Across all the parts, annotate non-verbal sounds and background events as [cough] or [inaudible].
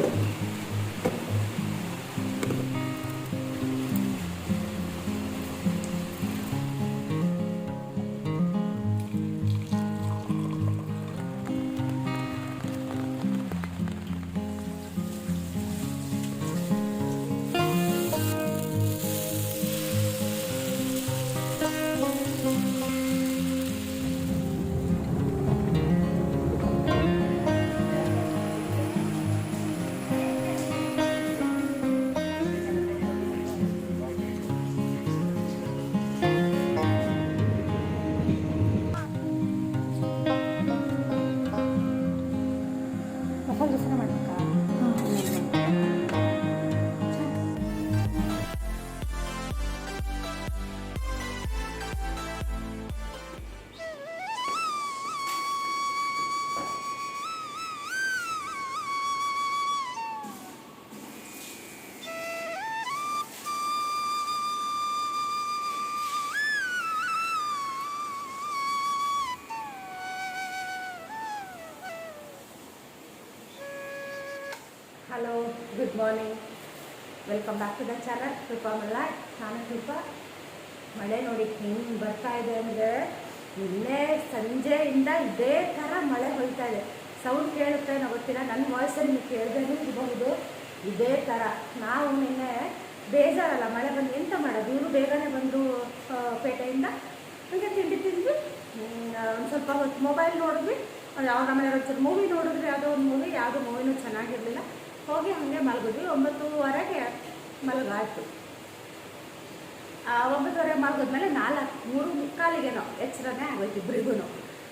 ಮಸಾಲೆ hello good morning welcome back to the channel Krupa Malla ನಾನು ಕೃಪಾ ಮಳೆ ನೋಡಿ ಹೆಂಗೆ ಬರ್ತಾ ಇದೆ ಅಂದರೆ ನಿನ್ನೆ ಸಂಜೆಯಿಂದ ಇದೇ ಥರ ಮಳೆ ಹೋಯ್ತಾ ಇದೆ. ಸೌಂಡ್ ಕೇಳುತ್ತೆ ನಾವು ಗೊತ್ತಿಲ್ಲ. ನನ್ನ ವಾಯ್ಸಲ್ಲಿ ನೀವು ಕೇಳ್ದೇನೂ ಇರಬಹುದು. ಇದೇ ಥರ ನಾವು ನಿನ್ನೆ ಬೇಜಾರಲ್ಲ, ಮಳೆ ಬಂದು ಎಂತ ಮಾಡೋದು? ಇವರು ಬೇಗನೆ ಬಂದು ಪೇಟೆಯಿಂದ ಹಂಗೆ ತಿಂಡಿ ತಿಂದ್ವಿ. ಒಂದು ಸ್ವಲ್ಪ ಹೊತ್ತು ಮೊಬೈಲ್ ನೋಡಿದ್ವಿ. ಯಾವಾಗ ಆಮೇಲೆ ಒಂಚೂರು ಮೂವಿ ನೋಡಿದ್ರೆ ಯಾವುದೋ ಒಂದು ಮೂವಿ ಯಾವುದೋ ಮೂವಿನೂ ಚೆನ್ನಾಗಿರಲಿಲ್ಲ. ಹೋಗಿ ಹಾಗೆ ಮಲಗಿದ್ವಿ. ಒಂಬತ್ತುವರೆಗೆ ಮಲಗಾಯಿತು. ಒಂಬತ್ತುವರೆ ಮಲಗಿದ್ಮೇಲೆ ನಾಲ್ಕು, ಮೂರು ಮುಕ್ಕಾಲಿಗೇನೋ ಎಚ್ಚರನೇ ಆಗೋಯ್ತು ಇಬ್ಬರಿಗೂ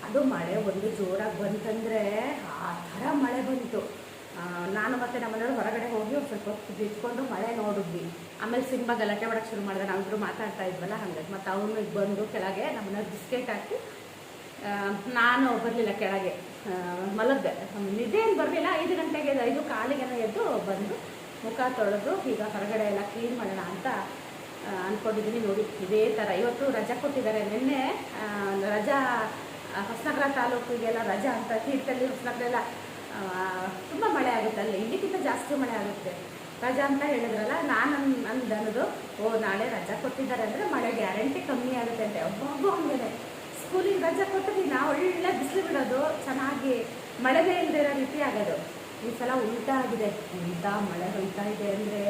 ಅದು ಮಳೆ ಒಂದು ಜೋರಾಗಿ ಬಂತಂದರೆ ಆ ಥರ ಮಳೆ ಬಂತು. ನಾನು ಮತ್ತು ನಮ್ಮನೆಯವರು ಹೊರಗಡೆ ಹೋಗಿ ಒಂದು ಸ್ವಲ್ಪ ಹೊತ್ತು ಬಿಟ್ಕೊಂಡು ಮಳೆ ನೋಡಿದ್ವಿ. ಆಮೇಲೆ ಸಿನಿಮಾ ಗಲಾಟೆ ಮಾಡೋಕ್ಕೆ ಶುರು ಮಾಡಿದೆ. ನಾವಿಬ್ಬರು ಮಾತಾಡ್ತಾ ಇದ್ವಲ್ಲ ಹಾಗಾಗಿ. ಮತ್ತು ಅವನು ಬಂದು ಕೆಳಗೆ ನಮ್ಮನೆಯವ್ರು ಬಿಸ್ಕೆಟ್ ಹಾಕಿ ನಾನು ಬರಲಿಲ್ಲ ಕೆಳಗೆ. ಆ, ನಿದ್ದೆ ಏನು ಬರಲಿಲ್ಲ. ಐದು ಗಂಟೆಗೆ ಐದು ಕಾಲಿಗೆಲ್ಲ ಎದ್ದು ಬಂದು ಮುಖ ತೊಳೆದು ಈಗ ಹೊರಗಡೆ ಎಲ್ಲ ಕ್ಲೀನ್ ಮಾಡೋಣ ಅಂತ ಅಂದ್ಕೊಂಡಿದ್ದೀನಿ ನೋಡಿ. ಇದೇ ಥರ ಇವತ್ತು ರಜಾ ಕೊಟ್ಟಿದ್ದಾರೆ. ನಿನ್ನೆ ರಜಾ ಹೊಸನಗರ ತಾಲೂಕಿಗೆಲ್ಲ ರಜಾ ಅಂತ ತೀರ್ಥಹಳ್ಳಿ ಹೊಸನಗರ ಎಲ್ಲ ತುಂಬ ಮಳೆ ಆಗುತ್ತೆ ಅಲ್ಲಿ. ಇಲ್ಲಿಗಿಂತ ಜಾಸ್ತಿ ಮಳೆ ಆಗುತ್ತೆ. ರಜಾ ಅಂತ ಹೇಳಿದ್ರಲ್ಲ ನಾನು ನನ್ನ ಅನ್ನೋದು ಓ ನಾಳೆ ರಜಾ ಕೊಟ್ಟಿದ್ದಾರೆ ಅಂದರೆ ಮಳೆ ಗ್ಯಾರಂಟಿ ಕಮ್ಮಿ ಆಗುತ್ತೆ ಅಂತೆ. ಒಬ್ಬೊಬ್ಬ ಹಂಗೆ ಸ್ಕೂಲಿಗೆ ರಜೆ ಕೊಟ್ಟು ದಿನ ಒಳ್ಳೆ ಬಿಸಿಲು ಬಿಡೋದು, ಚೆನ್ನಾಗಿ ಮಳೆನೇ ಇಲ್ಲದೆ ಇರೋ ರೀತಿ ಆಗೋದು. ಈ ಸಲ ಉಲ್ಟಾ ಆಗಿದೆ. ಎಂಥ ಮಳೆ ಹೊಯ್ತಾ ಇದೆ ಅಂದರೆ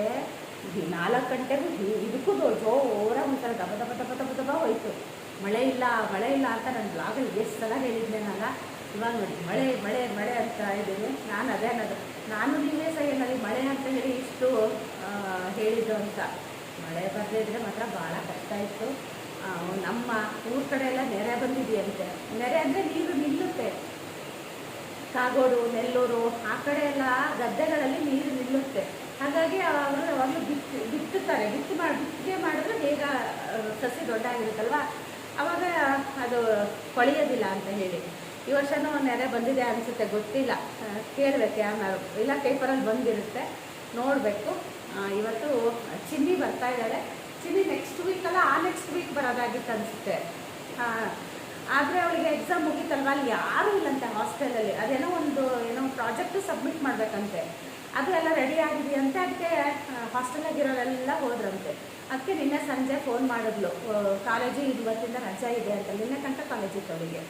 ನಾಲ್ಕು ಗಂಟೆಗೂ ಇದಕ್ಕೂ ಓರ ಒಂಥರ ದಬ ದಬ ದಬ ದಬ ದಬ ಹೋಯ್ತು. ಮಳೆ ಇಲ್ಲ ಮಳೆ ಇಲ್ಲ ಅಂತ ನನ್ನ ಬ್ಲಾಗಲ್ಲಿ ಎಷ್ಟು ಸಲ ಹೇಳಿದ್ದೆ ನಾನು? ಇವಾಗ ನೋಡಿ, ಮಳೆ ಮಳೆ ಮಳೆ ಅಂತ ಇದ್ದೀನಿ. ನಾನು ಅದೇ ಅನ್ನೋದು. ನಾನು ನೀವೇ ಸಹ ಏನಲ್ಲಿ ಮಳೆ ಅಂತ ಹೇಳಿ ಇಷ್ಟು ಹೇಳಿದ್ದು ಅಂತ. ಮಳೆ ಬರದೇ ಇದ್ರೆ ಮಾತ್ರ ಭಾಳ ಕಷ್ಟ ಇತ್ತು. ನಮ್ಮ ಊರ ಕಡೆ ಎಲ್ಲ ನೆರೆ ಬಂದಿದೆಯಂತೆ. ನೆರೆ ಅಂದರೆ ನೀರು ನಿಲ್ಲುತ್ತೆ. ಕಾಗೋಡು, ನೆಲ್ಲೂರು, ಆ ಕಡೆ ಎಲ್ಲ ಗದ್ದೆಗಳಲ್ಲಿ ನೀರು ನಿಲ್ಲುತ್ತೆ. ಹಾಗಾಗಿ ಅವರು ಯಾವಾಗಲೂ ಬಿತ್ತು ಬಿತ್ತುತ್ತಾರೆ ಬಿತ್ತು ಮಾಡಿ ಬಿತ್ತಿಗೆ ಮಾಡಿದ್ರೆ ಬೇಗ ಸಸಿ ದೊಡ್ಡ ಆಗಿರುತ್ತಲ್ವ ಅವಾಗ ಅದು ಕೊಳೆಯೋದಿಲ್ಲ ಅಂತ ಹೇಳಿ. ಈ ವರ್ಷನೂ ನೆರೆ ಬಂದಿದೆ ಅನಿಸುತ್ತೆ, ಗೊತ್ತಿಲ್ಲ. ಕೇಳಬೇಕು ಯಾವ ಇಲ್ಲ ಪೇಪರಲ್ಲಿ ಬಂದಿರುತ್ತೆ. ನೋಡಬೇಕು. ಇವತ್ತು ಚಿನ್ನಿ ಬರ್ತಾ ಇದ್ದಾರೆ ಚಿನ್ನಿ ನೆಕ್ಸ್ಟ್ ವೀಕಲ್ಲ ಆ ನೆಕ್ಸ್ಟ್ ವೀಕ್ ಬರೋದಾಗಿತ್ತು ಅನಿಸುತ್ತೆ. ಆದರೆ ಅವಳಿಗೆ ಎಕ್ಸಾಮ್ ಮುಗೀತಲ್ವ? ಅಲ್ಲಿ ಯಾರೂ ಇಲ್ಲಂತೆ ಹಾಸ್ಟೆಲಲ್ಲಿ ಅದೇನೋ ಒಂದು, ಏನೋ ಪ್ರಾಜೆಕ್ಟ್ ಸಬ್ಮಿಟ್ ಮಾಡಬೇಕಂತೆ. ಅದು ಎಲ್ಲ ರೆಡಿ ಆಗಿದೆಯಂತೆ? ಅದಕ್ಕೆ ಹಾಸ್ಟೆಲಾಗಿರೋರೆಲ್ಲ ಹೋದ್ರಂತೆ. ಅದಕ್ಕೆ ನಿನ್ನೆ ಸಂಜೆ ಫೋನ್ ಮಾಡಿದ್ಲು. ಕಾಲೇಜು ಇವತ್ತಿಂದ ರಜಾ ಇದೆ ಅಂತ. ನಿನ್ನೆ ಕಂಟ ಕಾಲೇಜ್ ಇತ್ತು ಅವಳಿಗೆ.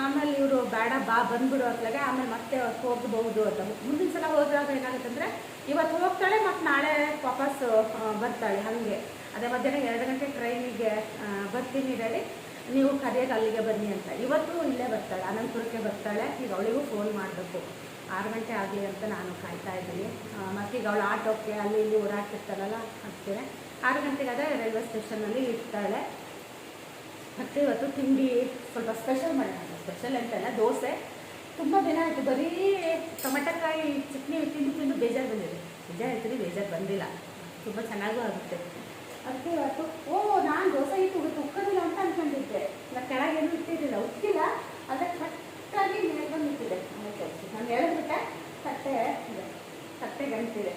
ಆಮೇಲೆ ಇವರು, ಬೇಡ, ಬಾ, ಬಂದ್ಬಿಡು ಅಂತಲಾಗೆ. ಆಮೇಲೆ ಮತ್ತೆ ಹೋಗಬಹುದು ಅಂತ. ಮುಂದಿನ ಸಲ ಹೋದಾಗ ಏನಾಗುತ್ತೆ ಅಂದರೆ ಇವತ್ತು ಹೋಗ್ತಾಳೆ ಮತ್ತು ನಾಳೆ ವಾಪಸ್ ಬರ್ತಾಳೆ ಹಾಗೆ. ಅದೇ ಮಧ್ಯಾಹ್ನ ಎರಡು ಗಂಟೆ ಟ್ರೈನಿಗೆ ಬರ್ತೀನಿ ಹೇಳಿ ನೀವು ಕರೆಯೋದು ಅಲ್ಲಿಗೆ ಬನ್ನಿ ಅಂತ. ಇವತ್ತು ಇಲ್ಲೇ ಬರ್ತಾಳೆ, ಅನಂತಪುರಕ್ಕೆ ಬರ್ತಾಳೆ. ಈಗ ಅವಳಿಗೂ ಫೋನ್ ಮಾಡಬೇಕು. ಆರು ಗಂಟೆ ಆಗಲಿ ಅಂತ ನಾನು ಕಾಯ್ತಾ ಇದ್ದೀನಿ. ಮತ್ತು ಈಗ ಅವಳು ಆಟೋಕ್ಕೆ, ಅಲ್ಲಿ ಇಲ್ಲಿ ಓಡಾಡ್ತಿರ್ತಾಳಲ್ಲ ಹಾಕ್ತೇನೆ ಆರು ಗಂಟೆಗಾದರೆ ರೈಲ್ವೆ ಸ್ಟೇಷನಲ್ಲಿ ಇರ್ತಾಳೆ. ಮತ್ತು ಇವತ್ತು ತಿಂಡಿ ಸ್ವಲ್ಪ ಸ್ಪೆಷಲ್ ಮಾಡೋಣ ಸ್ಪೆಷಲ್ ಅಂತಲ್ಲ ದೋಸೆ. ತುಂಬ ದಿನ ಆಯಿತು, ಬರೀ ಟೊಮೆಟೊಕಾಯಿ ಚಟ್ನಿ ತಿಂದು ತಿಂದು ಬೇಜಾರು ಬಂದಿದೆ. ನಿಜ ಹೇಳ್ತೀನಿ ಬೇಜಾರು ಬಂದಿಲ್ಲ. ತುಂಬ ಚೆನ್ನಾಗೂ ಆಗುತ್ತೆ. ಅದಕ್ಕೆ ಇವತ್ತು. ಓ, ನಾನು ದೋಸೆ ಇಟ್ಟು ಇವತ್ತು ಉಕ್ಕೋದಿಲ್ಲ ಅಂತ ಅನ್ಕೊಂಡಿದ್ದೆ. ನಾನು ಕೆಳಗೇನು ಇಟ್ಟಿರಲಿಲ್ಲ. ಉಕ್ಕಿಲ್ಲ. ಅದಕ್ಕೆ ಕರೆಕ್ಟಾಗಿ ಮೇಲೆ ಬಂದು ಇಟ್ಟಿದೆ ನಾನು ಹೇಳಿದ್ಬಿಟ್ಟೆ, ತಟ್ಟೆ ಇದೆ ತಟ್ಟೆ ಗಂಟಿದೆ.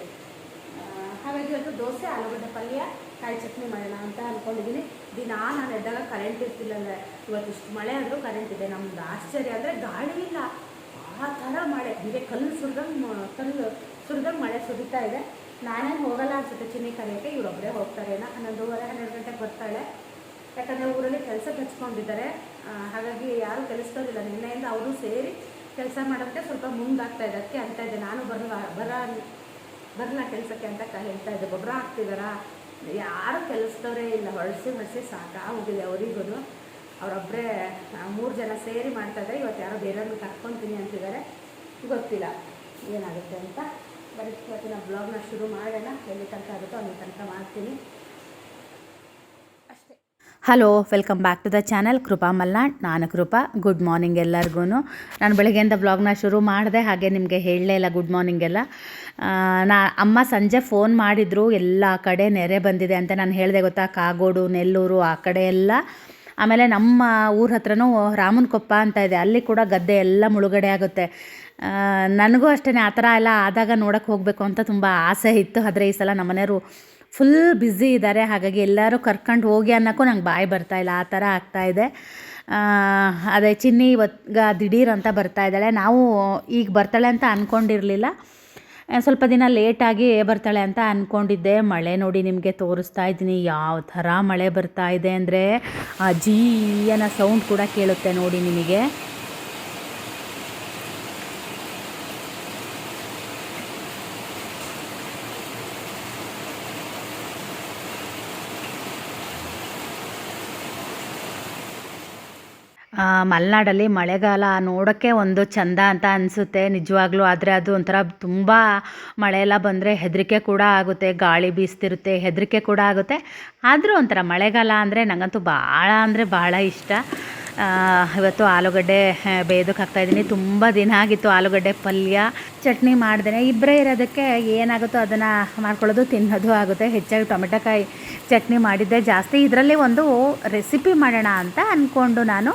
ಹಾಗಾಗಿ ಇವತ್ತು ದೋಸೆ, ಆಲೂಗಡ್ಡೆ ಪಲ್ಯ, ಕಾಯಿ ಚಟ್ನಿ ಮಾಡೋಣ ಅಂತ ಅಂದ್ಕೊಂಡಿದ್ದೀನಿ ದಿನ ನಾನು ಎದ್ದಾಗ ಕರೆಂಟ್ ಇರ್ತಿಲ್ಲ ಅಂದರೆ ಇವತ್ತು ಇಷ್ಟು ಮಳೆ ಆದರೂ ಕರೆಂಟ್ ಇದೆ. ನಮ್ದು ಆಶ್ಚರ್ಯ ಅಂದರೆ ಗಾಳಿ ಇಲ್ಲ. ಆ ಥರ ಮಳೆ. ಹೀಗೆ ಕಲ್ಲು ಸುರಿದಂಗೆ ಕಲ್ಲು ಸುರಿದಂಗೆ ಮಳೆ ಸುರಿತಾ ಇದೆ. ನಾನೇನು ಹೋಗಲ್ಲ ಅನ್ಸುತ್ತೆ ಚಿನ್ನಿ ಕರೆಯೋಕ್ಕೆ ಇವರೊಬ್ಬರೇ ಹೋಗ್ತಾರೇನೋ ಹನ್ನೊಂದುವರೆ ಹನ್ನೆರಡು ಗಂಟೆಗೆ ಬರ್ತಾಳೆ. ಯಾಕಂದರೆ ಊರಲ್ಲಿ ಕೆಲಸ ಹಚ್ಕೊಂಡಿದ್ದಾರೆ. ಹಾಗಾಗಿ ಯಾರೂ ಕೆಲಸದವರಿಲ್ಲ. ನಿನ್ನೆಯಿಂದ ಅವರು ಸೇರಿ ಕೆಲಸ ಮಾಡೋಕ್ಕೆ ಸ್ವಲ್ಪ ಮುಂದಾಗ್ತಾ ಇದೆ. ಅದಕ್ಕೆ ಅಂತ ಇದೆ. ನಾನು ಬರಲ್ಲ ಬರ ಬರಲ್ಲ ಕೆಲಸಕ್ಕೆ ಅಂತ ಕ- ಹೇಳ್ತಾ ಇದ್ದೆ ಗೊಬ್ಬರ ಹಾಕ್ತಿದಾರಾ? ಯಾರು ಕೆಲಸದವರೇ ಇಲ್ಲ. ಹೊಳಸಿ ಹೊಳಸಿ ಸಾಕಾಗೋಗಿದೆ ಅವರಿಗೂ ಅವರೊಬ್ಬರೇ ಮೂರು ಜನ ಸೇರಿ ಮಾಡ್ತಾ ಇದ್ದಾರೆ. ಇವತ್ತು ಯಾರೋ ಬೇರೆಯವ್ರನ್ನ ಕರ್ಕೊತೀನಿ ಅಂತಿದ್ದಾರೆ. ಗೊತ್ತಿಲ್ಲ. ಏನಾಗುತ್ತೆ ಅಂತ. ಬರೀ ಇವತ್ತಿನ ಬ್ಲಾಗ್ನ ಶುರು ಮಾಡೋಣ. ಎಲ್ಲಿ ತನಕ ಆಗುತ್ತೋ ಅಲ್ಲಿ ತನಕ ಮಾಡ್ತೀನಿ. Hello welcome back to the channel Krupa Malnad ನಾನು ಕೃಪಾ ಗುಡ್ ಮಾರ್ನಿಂಗ್ ಎಲ್ಲರಿಗೂ ನಾನು ಬೆಳಗ್ಗೆಯಿಂದ ಬ್ಲಾಗ್ನ ಶುರು ಮಾಡಿದೆ, ಹಾಗೆ ನಿಮಗೆ ಹೇಳಲೇ ಇಲ್ಲ ಗುಡ್ ಮಾರ್ನಿಂಗ್ ಎಲ್ಲ. ನಾ, ಅಮ್ಮ ಸಂಜೆ ಫೋನ್ ಮಾಡಿದರು, ಎಲ್ಲ ಕಡೆ ನೆರೆ ಬಂದಿದೆ ಅಂತ ನಾನು ಹೇಳಿದೆ ಗೊತ್ತಾ? ಕಾಗೋಡು, ನೆಲ್ಲೂರು, ಆ ಕಡೆ ಎಲ್ಲ. ಆಮೇಲೆ ನಮ್ಮ ಊರ ಹತ್ರನೂ ರಾಮನಕೊಪ್ಪ ಅಂತ ಇದೆ. ಅಲ್ಲಿ ಕೂಡ ಗದ್ದೆ ಎಲ್ಲ ಮುಳುಗಡೆ ಆಗುತ್ತೆ. ನನಗೂ ಅಷ್ಟೇ ಆ ಥರ ಎಲ್ಲ ಆದಾಗ ನೋಡೋಕ್ಕೆ ಹೋಗಬೇಕು ಅಂತ ತುಂಬ ಆಸೆ ಇತ್ತು. ಆದರೆ ಈ ಸಲ ನಮ್ಮನೆಯವರು ಫುಲ್ ಬ್ಯುಸಿ ಇದ್ದಾರೆ. ಹಾಗಾಗಿ ಎಲ್ಲರೂ ಕರ್ಕೊಂಡು ಹೋಗಿ ಅನ್ನೋಕ್ಕೂ ನಂಗೆ ಬಾಯಿ ಬರ್ತಾ ಇಲ್ಲ. ಆ ಥರ ಆಗ್ತಾಯಿದೆ ಅದೇ ಚಿನ್ನಿ ಇವತ್ಗ ದಿಢೀರ್ ಅಂತ ಬರ್ತಾ ಇದ್ದಾಳೆ. ನಾವು ಈಗ ಬರ್ತಾಳೆ ಅಂತ ಅಂದ್ಕೊಂಡಿರಲಿಲ್ಲ ಸ್ವಲ್ಪ ದಿನ ಲೇಟಾಗಿ ಬರ್ತಾಳೆ ಅಂತ ಅಂದ್ಕೊಂಡಿದ್ದೆ ಮಳೆ ನೋಡಿ ನಿಮಗೆ ತೋರಿಸ್ತಾ ಇದ್ದೀನಿ. ಯಾವ ಥರ ಮಳೆ ಬರ್ತಾ ಇದೆ ಅಂದರೆ ಆ ಸೌಂಡ್ ಕೂಡ ಕೇಳುತ್ತೆ ನೋಡಿ ನಿಮಗೆ. ಮಲೆನಾಡಲ್ಲಿ ಮಳೆಗಾಲ ನೋಡೋಕ್ಕೆ ಒಂದು ಚಂದ ಅಂತ ಅನಿಸುತ್ತೆ. ನಿಜವಾಗ್ಲೂ ಆದರೆ ಅದು ಒಂಥರ ತುಂಬ ಮಳೆ ಎಲ್ಲ ಬಂದರೆ ಹೆದರಿಕೆ ಕೂಡ ಆಗುತ್ತೆ, ಗಾಳಿ ಬೀಸ್ತಿರುತ್ತೆ, ಹೆದರಿಕೆ ಕೂಡ ಆಗುತ್ತೆ. ಆದರೂ ಒಂಥರ ಮಳೆಗಾಲ ಅಂದರೆ ನನಗಂತೂ ಭಾಳ ಅಂದರೆ ಭಾಳ ಇಷ್ಟ. ಇವತ್ತು ಆಲೂಗಡ್ಡೆ ಬೇಯೋದಕ್ಕೆ ಹಾಕ್ತಾಯಿದ್ದೀನಿ ತುಂಬ ದಿನ ಆಗಿತ್ತು ಆಲೂಗಡ್ಡೆ ಪಲ್ಯ, ಚಟ್ನಿ ಮಾಡಿದೆ ಇಬ್ಬರೇ ಇರೋದಕ್ಕೆ ಏನಾಗುತ್ತೋ ಅದನ್ನು ಮಾಡ್ಕೊಳ್ಳೋದು, ತಿನ್ನೋದು ಆಗುತ್ತೆ. ಹೆಚ್ಚಾಗಿ ಟೊಮೆಟೊಕಾಯಿ ಚಟ್ನಿ ಮಾಡಿದ್ದೆ ಜಾಸ್ತಿ. ಇದರಲ್ಲಿ ಒಂದು ರೆಸಿಪಿ ಮಾಡೋಣ ಅಂತ ಅಂದ್ಕೊಂಡು ನಾನು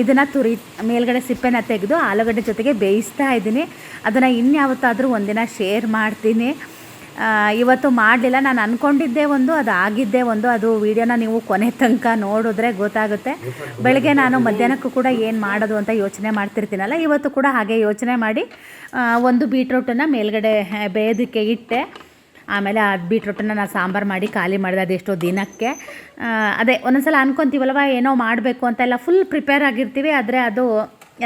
ಇದನ್ನು ತುರಿ, ಮೇಲ್ಗಡೆ ಸಿಪ್ಪೆನ ತೆಗೆದು ಆಲೂಗಡ್ಡೆ ಜೊತೆಗೆ ಬೇಯಿಸ್ತಾ ಇದ್ದೀನಿ. ಅದನ್ನು ಇನ್ಯಾವತ್ತಾದರೂ ಒಂದಿನ ಶೇರ್ ಮಾಡ್ತೀನಿ. ಇವತ್ತು ಮಾಡಲಿಲ್ಲ. ನಾನು ಅಂದ್ಕೊಂಡಿದ್ದೆ ಒಂದು, ಅದು ಆಗಿದ್ದೆ ಒಂದು. ಅದು ವಿಡಿಯೋನ ನೀವು ಕೊನೆ ತನಕ ನೋಡಿದ್ರೆ ಗೊತ್ತಾಗುತ್ತೆ. ಬೆಳಗ್ಗೆ ನಾನು ಮಧ್ಯಾಹ್ನಕ್ಕೂ ಕೂಡ ಏನು ಮಾಡೋದು ಅಂತ ಯೋಚನೆ ಮಾಡ್ತಿರ್ತೀನಲ್ಲ, ಇವತ್ತು ಕೂಡ ಹಾಗೆ ಯೋಚನೆ ಮಾಡಿ ಒಂದು ಬೀಟ್ರೂಟನ್ನು ಮೇಲ್ಗಡೆ ಬೇಯೋದಕ್ಕೆ ಇಟ್ಟೆ. ಆಮೇಲೆ ಅದು ಬೀಟ್ರೂಟನ್ನು ನಾನು ಸಾಂಬಾರು ಮಾಡಿ ಖಾಲಿ ಮಾಡಿದೆ ಅದೆಷ್ಟೋ ದಿನಕ್ಕೆ. ಅದೇ ಒಂದೊಂದ್ಸಲ ಅನ್ಕೊತೀವಲ್ವ, ಏನೋ ಮಾಡಬೇಕು ಅಂತ ಎಲ್ಲ ಫುಲ್ ಪ್ರಿಪೇರ್ ಆಗಿರ್ತೀವಿ, ಆದರೆ ಅದು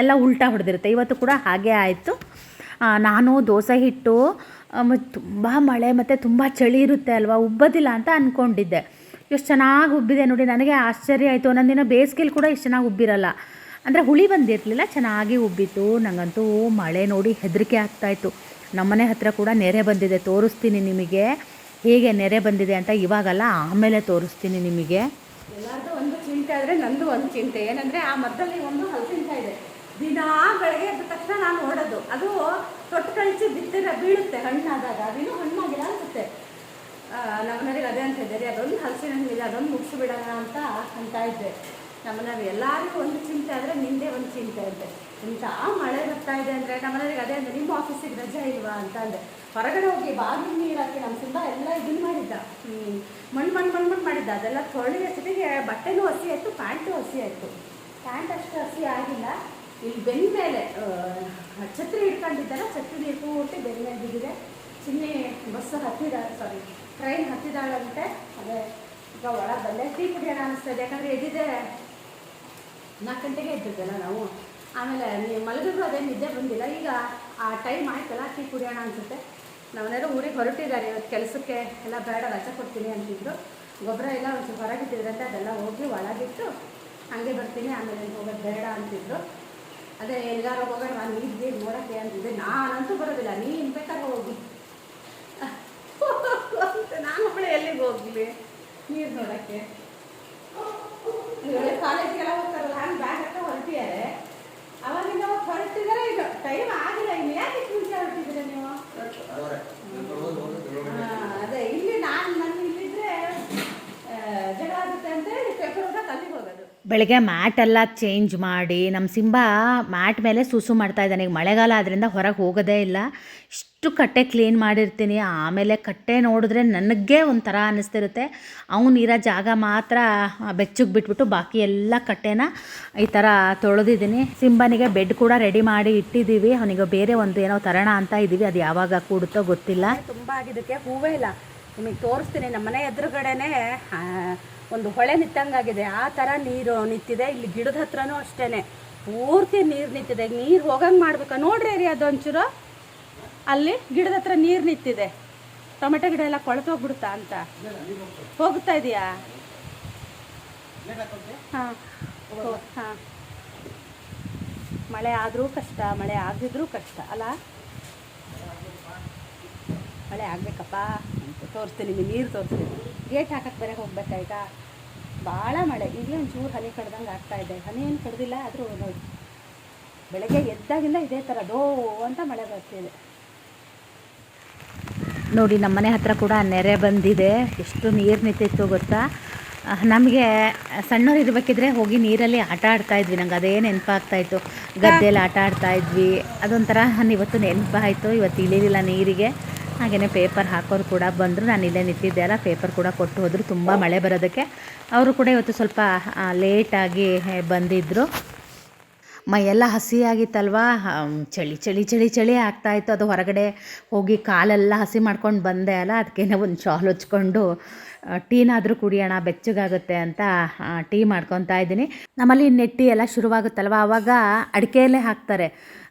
ಎಲ್ಲ ಉಲ್ಟಾ ಹೊಡೆದಿರುತ್ತೆ. ಇವತ್ತು ಕೂಡ ಹಾಗೆ ಆಯಿತು. ನಾನು ದೋಸೆ ಹಿಟ್ಟು ಮತ್ತು ತುಂಬ ಮಳೆ ಮತ್ತು ತುಂಬ ಚಳಿ ಇರುತ್ತೆ ಅಲ್ವಾ, ಉಬ್ಬೋದಿಲ್ಲ ಅಂತ ಅಂದ್ಕೊಂಡಿದ್ದೆ ಎಷ್ಟು ಚೆನ್ನಾಗಿ ಉಬ್ಬಿದೆ ನೋಡಿ, ನನಗೆ ಆಶ್ಚರ್ಯ ಆಯಿತು. ಒಂದೊಂದಿನ ಬೇಸಿಗೆಲಿ ಕೂಡ ಇಷ್ಟು ಚೆನ್ನಾಗಿ ಉಬ್ಬಿರಲ್ಲ. ಅಂದರೆ ಹುಳಿ ಬಂದಿರಲಿಲ್ಲ, ಚೆನ್ನಾಗಿ ಉಬ್ಬಿತ್ತು ನನಗಂತೂ ಮಳೆ ನೋಡಿ ಹೆದರಿಕೆ ಆಗ್ತಾಯಿತ್ತು ನಮ್ಮನೆ ಹತ್ರ ಕೂಡ ನೆರೆ ಬಂದಿದೆ, ತೋರಿಸ್ತೀನಿ ನಿಮಗೆ. ಹೇಗೆ ನೆರೆ ಬಂದಿದೆ ಅಂತ ಇವಾಗಲ್ಲ, ಆಮೇಲೆ ತೋರಿಸ್ತೀನಿ ನಿಮಗೆ. ಎಲ್ಲರದ್ದು ಒಂದು ಚಿಂತೆ ಆದರೆ ನಂದು ಒಂದು ಚಿಂತೆ. ಏನಂದರೆ ಆ ಮದ್ದಲ್ಲಿ ಒಂದು ಹಲಸಿನಕಾಯಿ ಇದೆ. ದಿನಾ ಬೆಳಗ್ಗೆ ಎದ್ದ ತಕ್ಷಣ ನಾನು ನೋಡೋದು ಅದು ತೊಟ್ಟು ಕಳಿಸಿ ಬಿತ್ತಿರ ಬೀಳುತ್ತೆ, ಹಣ್ಣಾದಾಗ. ಅದೇನು ಹಣ್ಣಾಗಿಲ್ಲ ಅನಿಸುತ್ತೆ. ನಮ್ಮನೆಗೆ ಅದೇ ಅಂತ ಇದ್ದಾರೆ. ಅದೊಂದು ಹಲಸಿನ ಹಣ್ಣಿದೆ ಅದೊಂದು ಮುಗಿಸ್ಬಿಡೋಣ ಅಂತ ಅಂತ ಇದ್ದೆ. ನಮ್ಮನೆಯವ್ರು ಎಲ್ಲರಿಗೂ ಒಂದು ಚಿಂತೆ ಆದರೆ ನಿಂದೆ ಒಂದು ಚಿಂತೆ ಅಂತೆ. ಇಂಥ ಮಳೆ ಬರ್ತಾ ಇದೆ ಅಂದರೆ ನಮ್ಮನೆಯವ್ರಿಗೆ ಅದೇ ಅಂದರೆ ನಿಮ್ಮ ಆಫೀಸಿಗೆ ರಜೆ ಇಲ್ವಾ ಅಂತ ಅಂದೆ ಹೊರಗಡೆ ಹೋಗಿ ಬಾಗಿಲು ನೀರು ಹಾಕಿ ನಮ್ಮ ತುಂಬ ಎಲ್ಲ ಇದನ್ನು ಮಾಡಿದ್ದ. ಮಣ್ಣು ಮಣ್ಣು ಮಣ್ಣು ಮಣ್ಣು ಮಾಡಿದ್ದ. ಅದೆಲ್ಲ ತೊಳೆಯ ಜೊತೆಗೆ ಬಟ್ಟೆನೂ ಹಸಿ ಆಯಿತು, ಪ್ಯಾಂಟು ಹಸಿ ಆಯಿತು. ಪ್ಯಾಂಟ್ ಅಷ್ಟು ಹಸಿ ಆಗಿಲ್ಲ. ಇಲ್ಲಿ ಬೆನ್ನ ಮೇಲೆ ಛತ್ರಿ ಇಟ್ಕೊಂಡಿದ್ದಾರ? ಛತ್ರಿ ನೀರು ಪೂರ್ತಿ ಬೆನ್ನ ಮೇಲೆ ಬಿದ್ದಿದೆ. ಚಿನ್ನಿ ಬಸ್ ಹತ್ತಿದ ಸಾರಿ ಟ್ರೈನ್ ಹತ್ತಿದಾಳಂತೆ. ಅದೇ, ಈಗ ಒಳಗೆ ಬಂದೆ ಟೀ ಕುಡಿಯೋಣ ಅನಿಸ್ತದೆ ಯಾಕಂದರೆ ಎದ್ದಿದೆ ನಾಲ್ಕು ಗಂಟೆಗೆ ಎದ್ದಿದ್ದಲ್ಲ ನಾವು. ಆಮೇಲೆ ನೀವು ಮಲಗಿದ್ರು ಅದೇ ನಿದ್ದೆ ಬಂದಿಲ್ಲ. ಈಗ ಆ ಟೈಮ್ ಆಯ್ತಲ್ಲ, ಟೀ ಕುಡಿಯೋಣ ಅನಿಸುತ್ತೆ. ನಾವನ್ನೆಲ್ಲ ಊರಿಗೆ ಹೊರಟಿದ್ದಾರೆ, ಇವತ್ತು ಕೆಲಸಕ್ಕೆ ಎಲ್ಲ ಬೇಡ, ರಜೆ ಕೊಡ್ತೀನಿ ಅಂತಿದ್ರು. ಗೊಬ್ಬರ ಎಲ್ಲ ಒಂದು ಸ್ವಲ್ಪ ಹೊರಗಿಟ್ಟಿದ್ರಂತೆ ಅದೆಲ್ಲ ಹೋಗಿ ಒಳಗಿಟ್ಟು ಹಂಗೆ ಬರ್ತೀನಿ, ಆಮೇಲೆ ಹೋಗೋದು ಬೇಡ ಅಂತಿದ್ರು. ಅದೇ ಎಲ್ಲಾರು ಹೋಗೋಣ, ನಾನು ಇದ್ದೆ ನೋಡೋಕ್ಕೆ ಅಂತಿದ್ದೆ. ನಾನಂತೂ ಬರೋದಿಲ್ಲ, ನೀನು ಬೇಕಾದ್ರೆ ಹೋಗಿ. [laughs] ನಾನು ಒಬ್ಬಳೆ ಎಲ್ಲಿಗೆ ಹೋಗಲಿ? ನೀರು ನೋಡೋಕ್ಕೆ ಇವಾಗ ಕಾಲೇಜಿಗೆಲ್ಲ ಹೋಗ್ತಾರಲ್ಲ ಹಂಗೆ ಬ್ಯಾಗ್ ಹಾಕ ಹೊರಟಿದ್ದಾರೆ ಅವಾಗಿಂದ ಹೋಗಿ ಹೊರಟಿದ್ದಾರೆ ಈಗ ಟೈಮ್ ಆಗಿಲ್ಲ. ಇನ್ನು ಯಾಕೆ ಮುಂಚೆ ಹೊರಟಿದ್ದೀರ ನೀವು? ಅದೇ, ಇಲ್ಲಿ ನಾನು ನನ್ನ ಇಲ್ಲಿದ್ರೆ ಜಗಳ ಆಗುತ್ತೆ ಪೇಪರ್ ಓದಕ್ಕೆ ಅಲ್ಲಿಗೆ ಹೋಗೋದು ಬೆಳಗ್ಗೆ ಮ್ಯಾಟ್ ಎಲ್ಲ ಚೇಂಜ್ ಮಾಡಿ ನಮ್ಮ ಸಿಂಬ ಮ್ಯಾಟ್ ಮೇಲೆ ಸುಸು ಮಾಡ್ತಾ ಇದ್ದಾನೆ. ಈಗ ಮಳೆಗಾಲ ಆದ್ದರಿಂದ ಹೊರಗೆ ಹೋಗೋದೇ ಇಲ್ಲ. ಇಷ್ಟು ಕಟ್ಟೆ ಕ್ಲೀನ್ ಮಾಡಿರ್ತೀನಿ. ಆಮೇಲೆ ಕಟ್ಟೆ ನೋಡಿದ್ರೆ ನನಗೆ ಒಂಥರ ಅನ್ನಿಸ್ತಿರುತ್ತೆ. ಅವನಿರೋ ಜಾಗ ಮಾತ್ರ ಬೆಚ್ಚಗೆ ಬಿಟ್ಬಿಟ್ಟು ಬಾಕಿ ಎಲ್ಲ ಕಟ್ಟೆನ ಈ ಥರ ತೊಳೆದಿದ್ದೀನಿ. ಸಿಂಬನಿಗೆ ಬೆಡ್ ಕೂಡ ರೆಡಿ ಮಾಡಿ ಇಟ್ಟಿದ್ದೀವಿ. ಅವನಿಗೆ ಬೇರೆ ಒಂದು ಏನೋ ತರೋಣ ಅಂತ ಇದ್ದೀವಿ. ಅದು ಯಾವಾಗ ಕೂಡುತ್ತೋ ಗೊತ್ತಿಲ್ಲ. ತುಂಬ ಆಗಿದ್ದಕ್ಕೆ ಹೂವೇ ಇಲ್ಲ. ನಿಮಗೆ ತೋರಿಸ್ತೀನಿ. ನಮ್ಮ ಮನೆ ಎದುರುಗಡೆನೆ ಒಂದು ಹೊಳೆ ನಿತ್ತಂಗಾಗಿದೆ ಆ ಥರ ನೀರು ನಿಂತಿದೆ. ಇಲ್ಲಿ ಗಿಡದ ಹತ್ರನೂ ಅಷ್ಟೇ ಪೂರ್ತಿ ನೀರು ನಿಂತಿದೆ. ನೀರು ಹೋಗಂಗೆ ಮಾಡ್ಬೇಕಾ? ನೋಡ್ರಿ ರೀ ಅದೊಂಚೂರು. ಅಲ್ಲಿ ಗಿಡದ ಹತ್ರ ನೀರು ನಿಂತಿದೆ. ಟೊಮೆಟೊ ಗಿಡ ಎಲ್ಲ ಕೊಳತೋಗ್ಬಿಡುತ್ತಾ ಅಂತ. ಹೋಗ್ತಾ ಇದೆಯಾ? ಹಾಂ. ಹಾಂ ಮಳೆ ಆದರೂ ಕಷ್ಟ, ಮಳೆ ಆಗದಿದ್ರೂ ಕಷ್ಟ, ಅಲ್ಲ? ಮಳೆ ಆಗ್ಬೇಕಪ್ಪ ಅಂತ ತೋರಿಸ್ತೀನಿ, ನಿಮಗೆ ನೀರು ತೋರಿಸ್ತೀನಿ. ಗೇಟ್ ಹಾಕಕ್ಕೆ ಬೇರೆ ಹೋಗ್ಬೇಕಾಯ್ತಾ? ಭಾಳ ಮಳೆ. ಈಗಲೇ ಒಂಚೂರು ಹನಿ ಕಡ್ದಂಗೆ ಆಗ್ತಾ ಇದೆ. ಹನಿ ಏನು ಕಡ್ದಿಲ್ಲ, ಆದರೂ ಬೆಳಗ್ಗೆ ಎದ್ದಾಗಿಂದ ಇದೇ ಥರ ದೋ ಅಂತ ಮಳೆ ಬರ್ತಿದೆ. ನೋಡಿ, ನಮ್ಮ ಮನೆ ಹತ್ರ ಕೂಡ ನೆರೆ ಬಂದಿದೆ. ಎಷ್ಟು ನೀರು ನಿಂತಿತ್ತು ಗೊತ್ತಾ? ನಮಗೆ ಸಣ್ಣವ್ರು ಇರಬೇಕಿದ್ರೆ ಹೋಗಿ ನೀರಲ್ಲಿ ಆಟ ಆಡ್ತಾ ಇದ್ವಿ. ನಂಗೆ ಅದೇ ನೆನಪಾಗ್ತಾ ಇತ್ತು. ಗದ್ದೆಯಲ್ಲಿ ಆಟ ಆಡ್ತಾ ಇದ್ವಿ. ಅದೊಂಥರ ಇವತ್ತು ನೆನಪಾಯಿತು. ಇವತ್ತು ಇಳಿಲಿಲ್ಲ ನೀರಿಗೆ. ಹಾಗೆಯೇ ಪೇಪರ್ ಹಾಕೋರು ಕೂಡ ಬಂದರು. ನಾನು ಇಲ್ಲೇ ನಿಂತಿದ್ದೆ ಅಲ್ಲ, ಪೇಪರ್ ಕೂಡ ಕೊಟ್ಟು ಹೋದರು. ತುಂಬ ಮಳೆ ಬರೋದಕ್ಕೆ. ಅವರು ಕೂಡ ಇವತ್ತು ಸ್ವಲ್ಪ ಲೇಟಾಗಿ ಬಂದಿದ್ದರು ಮೈಯೆಲ್ಲ ಹಸಿಯಾಗಿತ್ತಲ್ವಾ? ಚಳಿ ಚಳಿ ಚಳಿ ಚಳಿ ಚಳಿ ಆಗ್ತಾಯಿತ್ತು ಅದು ಹೊರಗಡೆ ಹೋಗಿ ಕಾಲೆಲ್ಲ ಹಸಿ ಮಾಡ್ಕೊಂಡು ಬಂದೆ ಅಲ್ಲ, ಅದಕ್ಕೇನೆ ಒಂದು ಶಾಲ್ ಹೊಚ್ಕೊಂಡು ಟೀನಾದರೂ ಕುಡಿಯೋಣ, ಬೆಚ್ಚಗಾಗುತ್ತೆ ಅಂತ ಟೀ ಮಾಡ್ಕೊತಾ ಇದ್ದೀನಿ. ನಮ್ಮಲ್ಲಿ ನೆಟ್ಟಿ ಎಲ್ಲ ಶುರುವಾಗುತ್ತಲ್ವ? ಆವಾಗ ಅಡಿಕೆಯಲ್ಲೇ ಹಾಕ್ತಾರೆ.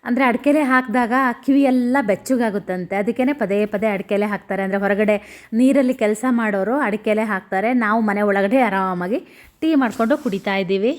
ಅಂದರೆ ಅಡಿಕೆಲೆ ಹಾಕಿದಾಗ ಕಿವಿ ಎಲ್ಲ ಬೆಚ್ಚಗಾಗುತ್ತಂತೆ. ಅದಕ್ಕೇ ಪದೇ ಪದೇ ಅಡಿಕೆಲೆ ಹಾಕ್ತಾರೆ. ಅಂದರೆ ಹೊರಗಡೆ ನೀರಲ್ಲಿ ಕೆಲಸ ಮಾಡೋರು ಅಡಿಕೆಲೆ ಹಾಕ್ತಾರೆ. ನಾವು ಮನೆ ಒಳಗಡೆ ಆರಾಮಾಗಿ ಟೀ ಮಾಡಿಕೊಂಡು ಕುಡಿತಾ ಇದ್ದೀವಿ.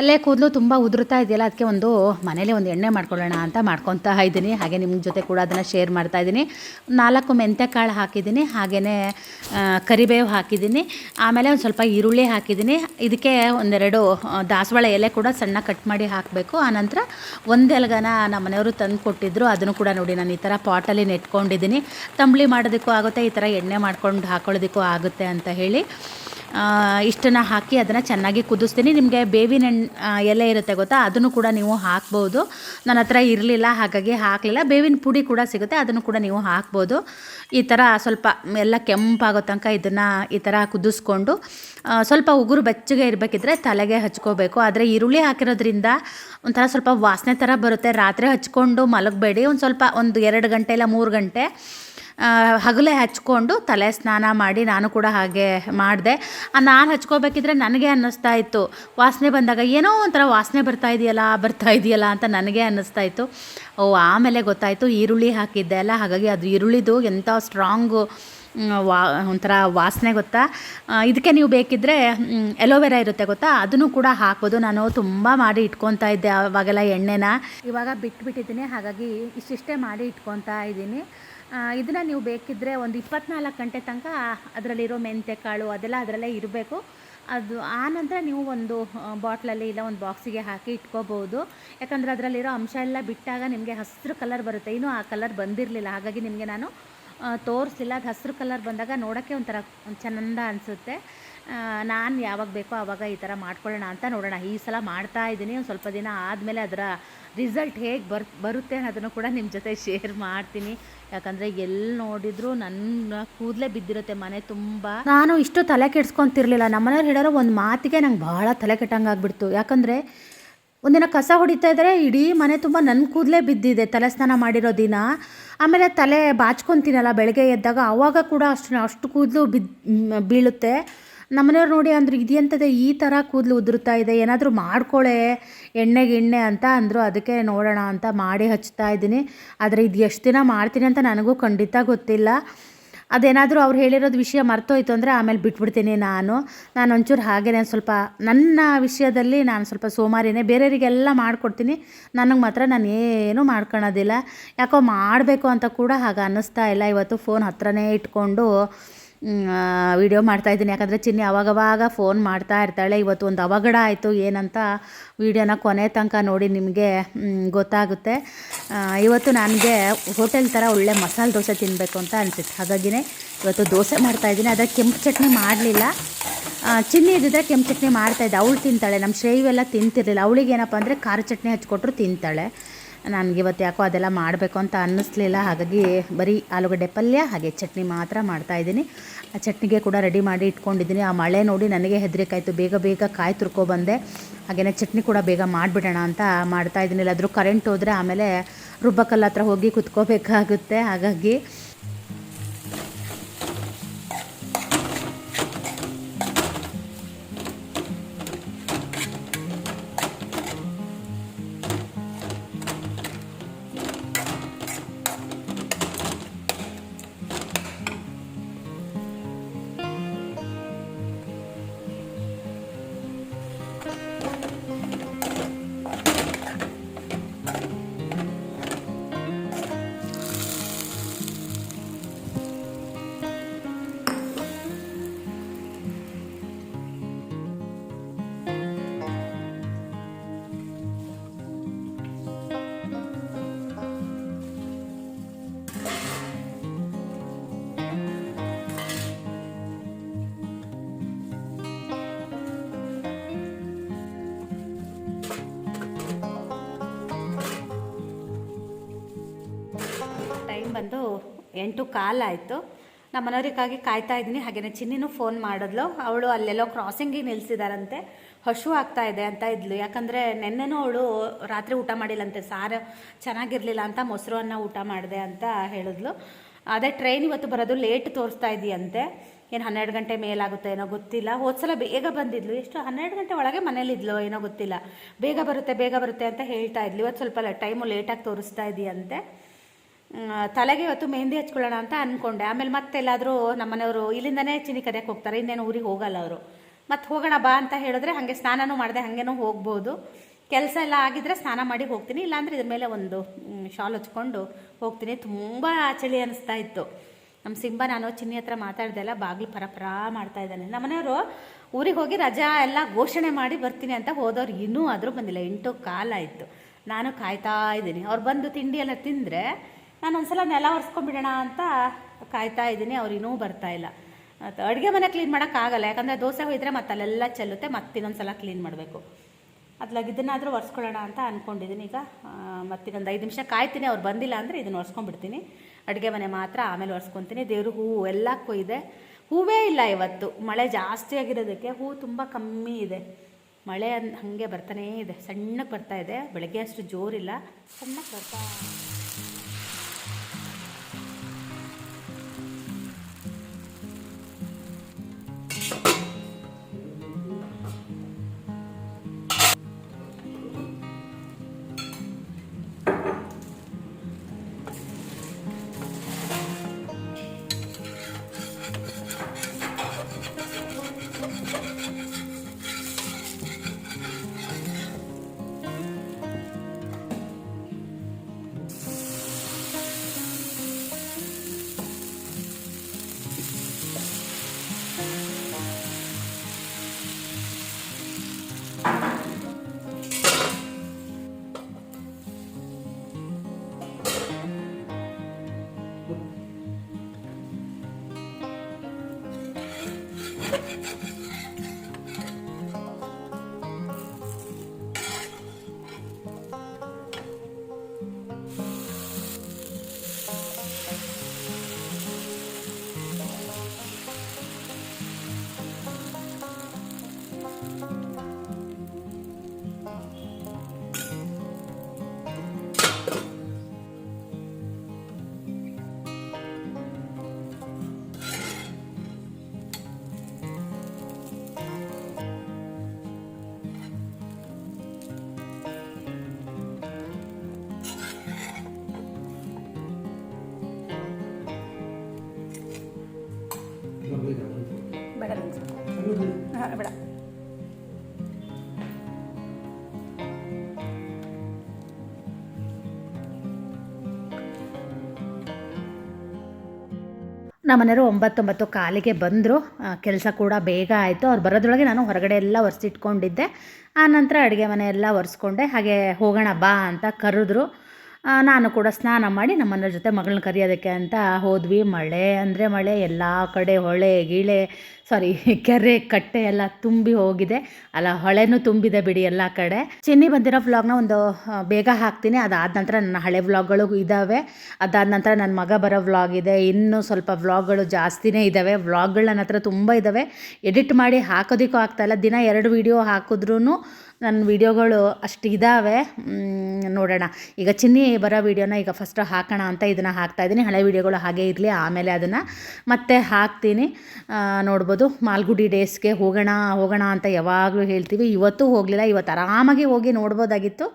ಅಲ್ಲೇ ಕೂದಲು ತುಂಬ ಉದುರುತ್ತಾ ಇದೆಯಲ್ಲ, ಅದಕ್ಕೆ ಒಂದು ಮನೇಲಿ ಒಂದು ಎಣ್ಣೆ ಮಾಡ್ಕೊಳ್ಳೋಣ ಅಂತ ಮಾಡ್ಕೊತಾ ಇದ್ದೀನಿ. ಹಾಗೆ ನಿಮ್ಮ ಜೊತೆ ಕೂಡ ಅದನ್ನು ಶೇರ್ ಮಾಡ್ತಾ ಇದ್ದೀನಿ ನಾಲ್ಕು ಮೆಂತ್ಯ ಕಾಳು ಹಾಕಿದ್ದೀನಿ ಹಾಗೆಯೇ ಕರಿಬೇವು ಹಾಕಿದ್ದೀನಿ. ಆಮೇಲೆ ಒಂದು ಸ್ವಲ್ಪ ಈರುಳ್ಳಿ ಹಾಕಿದ್ದೀನಿ. ಇದಕ್ಕೆ ಒಂದೆರಡು ದಾಸವಾಳ ಎಲೆ ಕೂಡ ಸಣ್ಣ ಕಟ್ ಮಾಡಿ ಹಾಕಬೇಕು. ಆನಂತರ ಒಂದೆಲ್ಗನ ನಮ್ಮ ಮನೆಯವರು ತಂದು ಕೊಟ್ಟಿದ್ದರು ಅದನ್ನು ಕೂಡ ನೋಡಿ ನಾನು ಈ ಥರ ಪಾಟಲ್ಲಿ ನೆಟ್ಕೊಂಡಿದ್ದೀನಿ. ತಂಬಳಿ ಮಾಡೋದಕ್ಕೂ ಆಗುತ್ತೆ, ಈ ಥರ ಎಣ್ಣೆ ಮಾಡ್ಕೊಂಡು ಹಾಕೊಳ್ಳೋದಕ್ಕೂ ಆಗುತ್ತೆ ಅಂತ ಹೇಳಿ. ಇಷ್ಟನ್ನು ಹಾಕಿ ಅದನ್ನು ಚೆನ್ನಾಗಿ ಕುದಿಸ್ತೀನಿ. ನಿಮಗೆ ಬೇವಿನ ಎಲೆ ಇರುತ್ತೆ ಗೊತ್ತಾ? ಅದನ್ನು ಕೂಡ ನೀವು ಹಾಕ್ಬೋದು. ನನ್ನ ಹತ್ರ ಇರಲಿಲ್ಲ, ಹಾಗಾಗಿ ಹಾಕಲಿಲ್ಲ. ಬೇವಿನ ಪುಡಿ ಕೂಡ ಸಿಗುತ್ತೆ, ಅದನ್ನು ಕೂಡ ನೀವು ಹಾಕ್ಬೋದು. ಈ ಥರ ಸ್ವಲ್ಪ, ಎಲ್ಲ ಕೆಂಪಾಗೋ ತನಕ ಇದನ್ನು ಈ ಥರ ಕುದಿಸ್ಕೊಂಡು ಸ್ವಲ್ಪ ಉಗುರು ಬೆಚ್ಚಗೆ ಇರಬೇಕಿದ್ರೆ ತಲೆಗೆ ಹಚ್ಕೋಬೇಕು. ಆದರೆ ಈರುಳ್ಳಿ ಹಾಕಿರೋದ್ರಿಂದ ಒಂಥರ ಸ್ವಲ್ಪ ವಾಸನೆ ಥರ ಬರುತ್ತೆ. ರಾತ್ರಿ ಹಚ್ಕೊಂಡು ಮಲಗಬೇಡಿ. ಒಂದು ಸ್ವಲ್ಪ, ಒಂದು ಎರಡು ಗಂಟೆ ಇಲ್ಲ ಮೂರು ಗಂಟೆ ಹಗಲೇ ಹಚ್ಕೊಂಡು ತಲೆ ಸ್ನಾನ ಮಾಡಿ ನಾನು ಕೂಡ ಹಾಗೆ ಮಾಡಿದೆ. ನಾನು ಹಚ್ಕೋಬೇಕಿದ್ರೆ ನನಗೆ ಅನ್ನಿಸ್ತಾ ಇತ್ತು. ವಾಸನೆ ಬಂದಾಗ, ಏನೋ ಒಂಥರ ವಾಸನೆ ಬರ್ತಾ ಇದೆಯಲ್ಲ ಬರ್ತಾ ಇದೆಯಲ್ಲ ಅಂತ ನನಗೆ ಅನ್ನಿಸ್ತಾ ಇತ್ತು. ಓ, ಆಮೇಲೆ ಗೊತ್ತಾಯಿತು, ಈರುಳ್ಳಿ ಹಾಕಿದ್ದೆ ಅಲ್ಲ, ಹಾಗಾಗಿ ಅದು ಈರುಳ್ಳಿದು ಎಂಥ ಸ್ಟ್ರಾಂಗು ವಾ, ಒಂಥರ ವಾಸನೆ ಗೊತ್ತಾ? ಇದಕ್ಕೆ ನೀವು ಬೇಕಿದ್ದರೆ ಎಲೋವೆರಾ ಇರುತ್ತೆ ಗೊತ್ತಾ? ಅದನ್ನು ಕೂಡ ಹಾಕೋದು ನಾನು ತುಂಬ ಮಾಡಿ ಇಟ್ಕೊತಾ ಇದ್ದೆ ಅವಾಗೆಲ್ಲ ಎಣ್ಣೆನ. ಇವಾಗ ಬಿಟ್ಬಿಟ್ಟಿದ್ದೀನಿ, ಹಾಗಾಗಿ ಇಷ್ಟಿಷ್ಟೇ ಮಾಡಿ ಇಟ್ಕೊತಾ ಇದ್ದೀನಿ. ಇದನ್ನು ನೀವು ಬೇಕಿದ್ದರೆ ಒಂದು ಇಪ್ಪತ್ನಾಲ್ಕು ಗಂಟೆ ತನಕ ಅದರಲ್ಲಿರೋ ಮೆಂತ್ಯ ಕಾಳು ಅದೆಲ್ಲ ಅದರಲ್ಲೇ ಇರಬೇಕು. ಅದು ಆನಂತರ ನಂತರ ನೀವು ಒಂದು ಬಾಟ್ಲಲ್ಲಿ ಇಲ್ಲ ಒಂದು ಬಾಕ್ಸಿಗೆ ಹಾಕಿ ಇಟ್ಕೋಬೋದು. ಯಾಕಂದರೆ ಅದರಲ್ಲಿರೋ ಅಂಶ ಎಲ್ಲ ಬಿಟ್ಟಾಗ ನಿಮಗೆ ಹಸಿರು ಕಲರ್ ಬರುತ್ತೆ. ಇನ್ನೂ ಆ ಕಲರ್ ಬಂದಿರಲಿಲ್ಲ. ಹಾಗಾಗಿ ನಿಮಗೆ ನಾನು ತೋರಿಸಿಲ್ಲ ಅದು ಹಸಿರು ಕಲರ್ ಬಂದಾಗ ನೋಡೋಕ್ಕೆ ಒಂಥರ ಚಂದ ಅನಿಸುತ್ತೆ. ನಾನು ಯಾವಾಗ ಬೇಕೋ ಆವಾಗ ಈ ಥರ ಮಾಡ್ಕೊಳ್ಳೋಣ ಅಂತ ನೋಡೋಣ. ಈ ಸಲ ಮಾಡ್ತಾ ಇದ್ದೀನಿ ಒಂದು ಸ್ವಲ್ಪ ದಿನ ಆದಮೇಲೆ ಅದರ ರಿಸಲ್ಟ್ ಹೇಗೆ ಬರ್, ಬರುತ್ತೆ ಅನ್ನೋದನ್ನು ಕೂಡ ನಿಮ್ಮ ಜೊತೆ ಶೇರ್ ಮಾಡ್ತೀನಿ. ಯಾಕಂದರೆ ಎಲ್ಲಿ ನೋಡಿದ್ರು ನನ್ನ ಕೂದಲೇ ಬಿದ್ದಿರುತ್ತೆ ಮನೆ ತುಂಬ. ನಾನು ಇಷ್ಟು ತಲೆ ಕೆಡ್ಸ್ಕೊತಿರ್ಲಿಲ್ಲ. ನಮ್ಮನೆಯವ್ರು ಹೇಳೋರು ಒಂದು ಮಾತಿಗೆ ನಂಗೆ ಭಾಳ ತಲೆ ಕೆಟ್ಟಂಗೆ ಆಗ್ಬಿಡ್ತು. ಯಾಕಂದರೆ ಒಂದಿನ ಕಸ ಹೊಡಿತಾ ಇದ್ದರೆ ಇಡೀ ಮನೆ ತುಂಬ ನನ್ನ ಕೂದಲೇ ಬಿದ್ದಿದೆ ತಲೆ ಸ್ನಾನ ಮಾಡಿರೋ ದಿನ. ಆಮೇಲೆ ತಲೆ ಬಾಚ್ಕೊತೀನಲ್ಲ ಬೆಳಗ್ಗೆ ಎದ್ದಾಗ ಆವಾಗ ಕೂಡ ಅಷ್ಟು ಅಷ್ಟು ಕೂದಲು ಬಿದ್ದು ಬೀಳುತ್ತೆ. ನಮ್ಮನೆಯವ್ರು ನೋಡಿ ಅಂದರು ಇದೆಂತದೆ ಈ ಥರ ಕೂದಲು ಉದುರುತ್ತಾ ಇದೆ, ಏನಾದರೂ ಮಾಡ್ಕೊಳ್ಳೆ ಎಣ್ಣೆಗೆ ಎಣ್ಣೆ ಅಂತ ಅಂದರು, ಅದಕ್ಕೆ ನೋಡೋಣ ಅಂತ ಮಾಡಿ ಹಚ್ತಾ ಇದ್ದೀನಿ. ಆದರೆ ಇದು ಎಷ್ಟು ದಿನ ಮಾಡ್ತೀನಿ ಅಂತ ನನಗೂ ಖಂಡಿತ ಗೊತ್ತಿಲ್ಲ. ಅದೇನಾದರೂ ಅವ್ರು ಹೇಳಿರೋದು ವಿಷಯ ಮರ್ತೋಯ್ತು ಅಂದರೆ ಆಮೇಲೆ ಬಿಟ್ಬಿಡ್ತೀನಿ ನಾನು. ನಾನು ಒಂಚೂರು ಹಾಗೇ ಸ್ವಲ್ಪ, ನನ್ನ ವಿಷಯದಲ್ಲಿ ನಾನು ಸ್ವಲ್ಪ ಸೋಮಾರಿನೇ, ಬೇರೆಯವರಿಗೆಲ್ಲ ಮಾಡಿಕೊಡ್ತೀನಿ. ನನಗೆ ಮಾತ್ರ ನಾನು ಏನೂ ಮಾಡ್ಕೊಳೋದಿಲ್ಲ. ಯಾಕೋ ಮಾಡಬೇಕು ಅಂತ ಕೂಡ ಹಾಗೆ ಅನ್ನಿಸ್ತಾ ಇಲ್ಲ. ಇವತ್ತು ಫೋನ್ ಹತ್ರನೇ ಇಟ್ಕೊಂಡು ವಿಡಿಯೋ ಮಾಡ್ತಾಯಿದ್ದೀನಿ ಯಾಕಂದರೆ ಚಿನ್ನಿ ಅವಾಗವಾಗ ಫೋನ್ ಮಾಡ್ತಾ ಇರ್ತಾಳೆ. ಇವತ್ತು ಒಂದು ಅವಘಡ ಆಯಿತು, ಏನಂತ ವಿಡಿಯೋನ ಕೊನೆ ತನಕ ನೋಡಿ ನಿಮಗೆ ಗೊತ್ತಾಗುತ್ತೆ. ಇವತ್ತು ನನಗೆ ಹೋಟೆಲ್ ಥರ ಒಳ್ಳೆ ಮಸಾಲೆ ದೋಸೆ ತಿನ್ನಬೇಕು ಅಂತ ಅನಿಸುತ್ತೆ. ಹಾಗಾಗಿನೇ ಇವತ್ತು ದೋಸೆ ಮಾಡ್ತಾಯಿದ್ದೀನಿ ಅದಕ್ಕೆ ಕೆಂಪು ಚಟ್ನಿ ಮಾಡಲಿಲ್ಲ. ಚಿನ್ನಿ ಇದ್ದಿದ್ರೆ ಕೆಂಪು ಚಟ್ನಿ ಮಾಡ್ತಾಯಿದ್ದೆ ಅವಳು ತಿಂತಾಳೆ. ನಮ್ಮ ಶ್ರೇಯವೆಲ್ಲ ತಿಂತಿರಲಿಲ್ಲ. ಅವಳಿಗೆ ಏನಪ್ಪ ಅಂದರೆ ಖಾರ ಚಟ್ನಿ ಹಚ್ಕೊಟ್ರು ತಿಂತಾಳೆ. ನನಗೆ ಇವತ್ತು ಯಾಕೋ ಅದೆಲ್ಲ ಮಾಡಬೇಕು ಅಂತ ಅನ್ನಿಸ್ಲಿಲ್ಲ. ಹಾಗಾಗಿ ಬರೀ ಆಲೂಗಡ್ಡೆ ಪಲ್ಯ, ಹಾಗೆ ಚಟ್ನಿ ಮಾತ್ರ ಮಾಡ್ತಾಯಿದ್ದೀನಿ ಆ ಚಟ್ನಿಗೆ ಕೂಡ ರೆಡಿ ಮಾಡಿ ಇಟ್ಕೊಂಡಿದ್ದೀನಿ. ಆ ಮಳೆ ನೋಡಿ ನನಗೆ ಹೆದರಿಕಾಯ್ತು. ಬೇಗ ಬೇಗ ಕಾಯಿ ತುರ್ಕೊಬಂದೆ ಹಾಗೆಯೇ ಚಟ್ನಿ ಕೂಡ ಬೇಗ ಮಾಡಿಬಿಡೋಣ ಅಂತ ಮಾಡ್ತಾಯಿದ್ದೀನಿ ಇಲ್ಲಾದರೂ ಕರೆಂಟ್ ಹೋದರೆ ಆಮೇಲೆ ರುಬ್ಬಕಲ್ಲ ಹತ್ರ ಹೋಗಿ ಕುತ್ಕೋಬೇಕಾಗುತ್ತೆ. ಹಾಗಾಗಿ ಎಂಟು ಕಾಲಾಯಿತು ನಮ್ಮ ಮನೆಯವ್ರಿಗಾಗಿ ಕಾಯ್ತಾ ಇದ್ದೀನಿ. ಹಾಗೆಯೇ ಚಿನ್ನಿನೂ ಫೋನ್ ಮಾಡಿದ್ಲು. ಅವಳು ಅಲ್ಲೆಲ್ಲೋ ಕ್ರಾಸಿಂಗಿಗೆ ನಿಲ್ಸಿದಾರಂತೆ. ಹಶು ಆಗ್ತಾ ಇದೆ ಅಂತ ಇದ್ಲು. ಯಾಕಂದರೆ ನೆನ್ನೆನೂ ಅವಳು ರಾತ್ರಿ ಊಟ ಮಾಡಿಲ್ಲಂತೆ. ಸಾರು ಚೆನ್ನಾಗಿರಲಿಲ್ಲ ಅಂತ ಮೊಸರು ಊಟ ಮಾಡಿದೆ ಅಂತ ಹೇಳಿದ್ಲು. ಅದೇ ಟ್ರೈನ್ ಇವತ್ತು ಬರೋದು ಲೇಟ್ ತೋರಿಸ್ತಾ ಇದೆಯಂತೆ. ಏನು ಹನ್ನೆರಡು ಗಂಟೆ ಮೇಲಾಗುತ್ತೆ ಏನೋ ಗೊತ್ತಿಲ್ಲ. ಹೋದ ಸಲ ಬೇಗ ಬಂದಿದ್ಲು. ಎಷ್ಟು ಹನ್ನೆರಡು ಗಂಟೆ ಒಳಗೆ ಮನೇಲಿದ್ಲು ಏನೋ ಗೊತ್ತಿಲ್ಲ. ಬೇಗ ಬರುತ್ತೆ ಬೇಗ ಬರುತ್ತೆ ಅಂತ ಹೇಳ್ತಾ ಇದ್ಲು. ಇವತ್ತು ಸ್ವಲ್ಪ ಟೈಮು ಲೇಟಾಗಿ ತೋರಿಸ್ತಾ ಇದೆಯಂತೆ. ತಲೆಗೆ ಇವತ್ತು ಮೆಹಂದಿ ಹಚ್ಕೊಳ್ಳೋಣ ಅಂತ ಅಂದ್ಕೊಂಡೆ ಆಮೇಲೆ ಮತ್ತೆಲ್ಲಾದರೂ ನಮ್ಮನೆಯವರು ಇಲ್ಲಿಂದನೇ ಚಿನಿ ಕರೆಯಕ್ಕೆ ಹೋಗ್ತಾರೆ, ಇನ್ನೇನು ಊರಿಗೆ ಹೋಗಲ್ಲ ಅವರು. ಮತ್ತೆ ಹೋಗೋಣ ಬಾ ಅಂತ ಹೇಳಿದ್ರೆ ಹಾಗೆ ಸ್ನಾನನೂ ಮಾಡಿದೆ, ಹಾಗೇನೂ ಹೋಗ್ಬೋದು. ಕೆಲಸ ಎಲ್ಲ ಆಗಿದ್ರೆ ಸ್ನಾನ ಮಾಡಿ ಹೋಗ್ತೀನಿ, ಇಲ್ಲಾಂದರೆ ಇದ್ರ ಮೇಲೆ ಒಂದು ಶಾಲ್ ಹಚ್ಕೊಂಡು ಹೋಗ್ತೀನಿ. ತುಂಬ ಚಳಿ ಅನಿಸ್ತಾ ಇತ್ತು. ನಮ್ಮ ಸಿಂಬ ನಾನು ಚಿನ್ನಿ ಹತ್ರ ಮಾತಾಡಿದೆ ಅಲ್ಲ, ಬಾಗಿಲು ಪರಪರ ಪರ ಮಾಡ್ತಾ ಇದ್ದಾನೆ. ನಮ್ಮನೆಯವರು ಊರಿಗೆ ಹೋಗಿ ರಜಾ ಎಲ್ಲ ಘೋಷಣೆ ಮಾಡಿ ಬರ್ತೀನಿ ಅಂತ ಹೋದವ್ರು ಇನ್ನೂ ಆದರೂ ಬಂದಿಲ್ಲ. ಎಂಟು ಕಾಲಾಯಿತು ನಾನು ಕಾಯ್ತಾ ಇದ್ದೀನಿ. ಅವ್ರು ಬಂದು ತಿಂಡಿ ಎಲ್ಲ ತಿಂದರೆ ನಾನು ಒಂದ್ಸಲ ನೆಲ ಒರೆಸ್ಕೊಂಡ್ಬಿಡೋಣ ಅಂತ ಕಾಯ್ತಾ ಇದ್ದೀನಿ, ಅವ್ರು ಇನ್ನೂ ಬರ್ತಾ ಇಲ್ಲ. ಮತ್ತು ಅಡುಗೆ ಮನೆ ಕ್ಲೀನ್ ಮಾಡೋಕ್ಕಾಗಲ್ಲ ಯಾಕಂದರೆ ದೋಸೆ ಹೋಯಿದ್ರೆ ಮತ್ತೆ ಅಲ್ಲೆಲ್ಲ ಚೆಲ್ಲುತ್ತೆ, ಮತ್ತೆ ಇನ್ನೊಂದ್ಸಲ ಕ್ಲೀನ್ ಮಾಡಬೇಕು. ಅದ್ಲಾಗ ಇದನ್ನಾದರೂ ಒರೆಸ್ಕೊಳ್ಳೋಣ ಅಂತ ಅಂದ್ಕೊಂಡಿದ್ದೀನಿ ಈಗ. ಮತ್ತಿನ್ನೊಂದು ಐದು ನಿಮಿಷ ಕಾಯ್ತೀನಿ, ಅವ್ರು ಬಂದಿಲ್ಲ ಅಂದರೆ ಇದನ್ನು ಒರೆಸ್ಕೊಂಡ್ಬಿಡ್ತೀನಿ. ಅಡುಗೆ ಮನೆ ಮಾತ್ರ ಆಮೇಲೆ ಒರೆಸ್ಕೊತೀನಿ. ದೇವ್ರ ಹೂವು ಎಲ್ಲ ಕೊಯ್ದೆ. ಹೂವೇ ಇಲ್ಲ ಇವತ್ತು. ಮಳೆ ಜಾಸ್ತಿ ಆಗಿರೋದಕ್ಕೆ ಹೂವು ತುಂಬ ಕಮ್ಮಿ ಇದೆ. ಮಳೆ ಅನ್ ಹಾಗೆ ಬರ್ತಾನೇ ಇದೆ. ಸಣ್ಣಕ್ಕೆ ಬರ್ತಾ ಇದೆ. ಬೆಳಗ್ಗೆ ಅಷ್ಟು ಜೋರಿಲ್ಲ. ಸಣ್ಣಕ್ಕೆ ಬರ್ತಾ ಬೇಡ. ನಮ್ಮನೆಯವರು ಒಂಬತ್ತೊಂಬತ್ತು ಕಾಲಿಗೆ ಬಂದರು. ಕೆಲಸ ಕೂಡ ಬೇಗ ಆಯಿತು. ಅವ್ರು ಬರೋದ್ರೊಳಗೆ ನಾನು ಹೊರಗಡೆ ಎಲ್ಲ ಒರೆಸಿಟ್ಕೊಂಡಿದ್ದೆ. ನಂತರ ಅಡುಗೆ ಮನೆ ಎಲ್ಲ ಒರೆಸ್ಕೊಂಡೆ. ಹಾಗೆ ಹೋಗೋಣ ಬಾ ಅಂತ ಕರೆದ್ರು. ಆ, ನಾನು ಕೂಡ ಸ್ನಾನ ಮಾಡಿ ನಮ್ಮನ್ನ ಜೊತೆ ಮಗಳನ್ನ ಕರೆಯೋದಕ್ಕೆ ಅಂತ ಹೋದ್ವಿ. ಮಳೆ ಅಂದರೆ ಮಳೆ, ಎಲ್ಲ ಕಡೆ ಹೊಳೆ, ಗಿಳೆ ಸಾರಿ ಕೆರೆ, ಕಟ್ಟೆ ಎಲ್ಲ ತುಂಬಿ ಹೋಗಿದೆ. ಅಲ್ಲ, ಹೊಳೆನೂ ತುಂಬಿದೆ ಬಿಡಿ ಎಲ್ಲ ಕಡೆ. ಚಿನ್ನಿ ಬಂದಿರೋ ವ್ಲಾಗ್ನ ಒಂದು ಬೇಗ ಹಾಕ್ತೀನಿ. ಅದಾದ ನಂತರ ನನ್ನ ಹಳೆ ವ್ಲಾಗ್ಗಳು ಇದ್ದಾವೆ ಅದಾದ ನಂತರ ನನ್ನ ಮಗ ಬರೋ ವ್ಲಾಗ್ ಇದೆ. ಇನ್ನೂ ಸ್ವಲ್ಪ ವ್ಲಾಗ್ಗಳು ಜಾಸ್ತಿನೇ ಇದ್ದಾವೆ ವ್ಲಾಗ್ಗಳು ನನ್ನ ಹತ್ರ ತುಂಬ ಇದ್ದಾವೆ ಎಡಿಟ್ ಮಾಡಿ ಹಾಕೋದಕ್ಕೂ ಆಗ್ತಾಯಿಲ್ಲ ದಿನ ಎರಡು ವೀಡಿಯೋ ಹಾಕಿದ್ರೂ ನನ್ನ ವೀಡಿಯೋಗಳು ಅಷ್ಟು ಇದ್ದಾವೆ ನೋಡೋಣ. ಈಗ ಚಿನ್ನಿ ಬರೋ ವೀಡಿಯೋನ ಈಗ ಫಸ್ಟ್ ಹಾಕೋಣ ಅಂತ ಇದನ್ನು ಹಾಕ್ತಾಯಿದ್ದೀನಿ ಹಳೆ ವೀಡಿಯೋಗಳು ಹಾಗೆ ಇರಲಿ, ಆಮೇಲೆ ಅದನ್ನು ಮತ್ತೆ ಹಾಕ್ತೀನಿ. ನೋಡ್ಬೋದು, ಮಾಲ್ಗುಡಿ ಡೇಸ್ಗೆ ಹೋಗೋಣ ಹೋಗೋಣ ಅಂತ ಯಾವಾಗಲೂ ಹೇಳ್ತೀವಿ. ಇವತ್ತು ಹೋಗಲಿಲ್ಲ, ಇವತ್ತು ಆರಾಮಾಗಿ ಹೋಗಿ ನೋಡ್ಬೋದಾಗಿತ್ತು.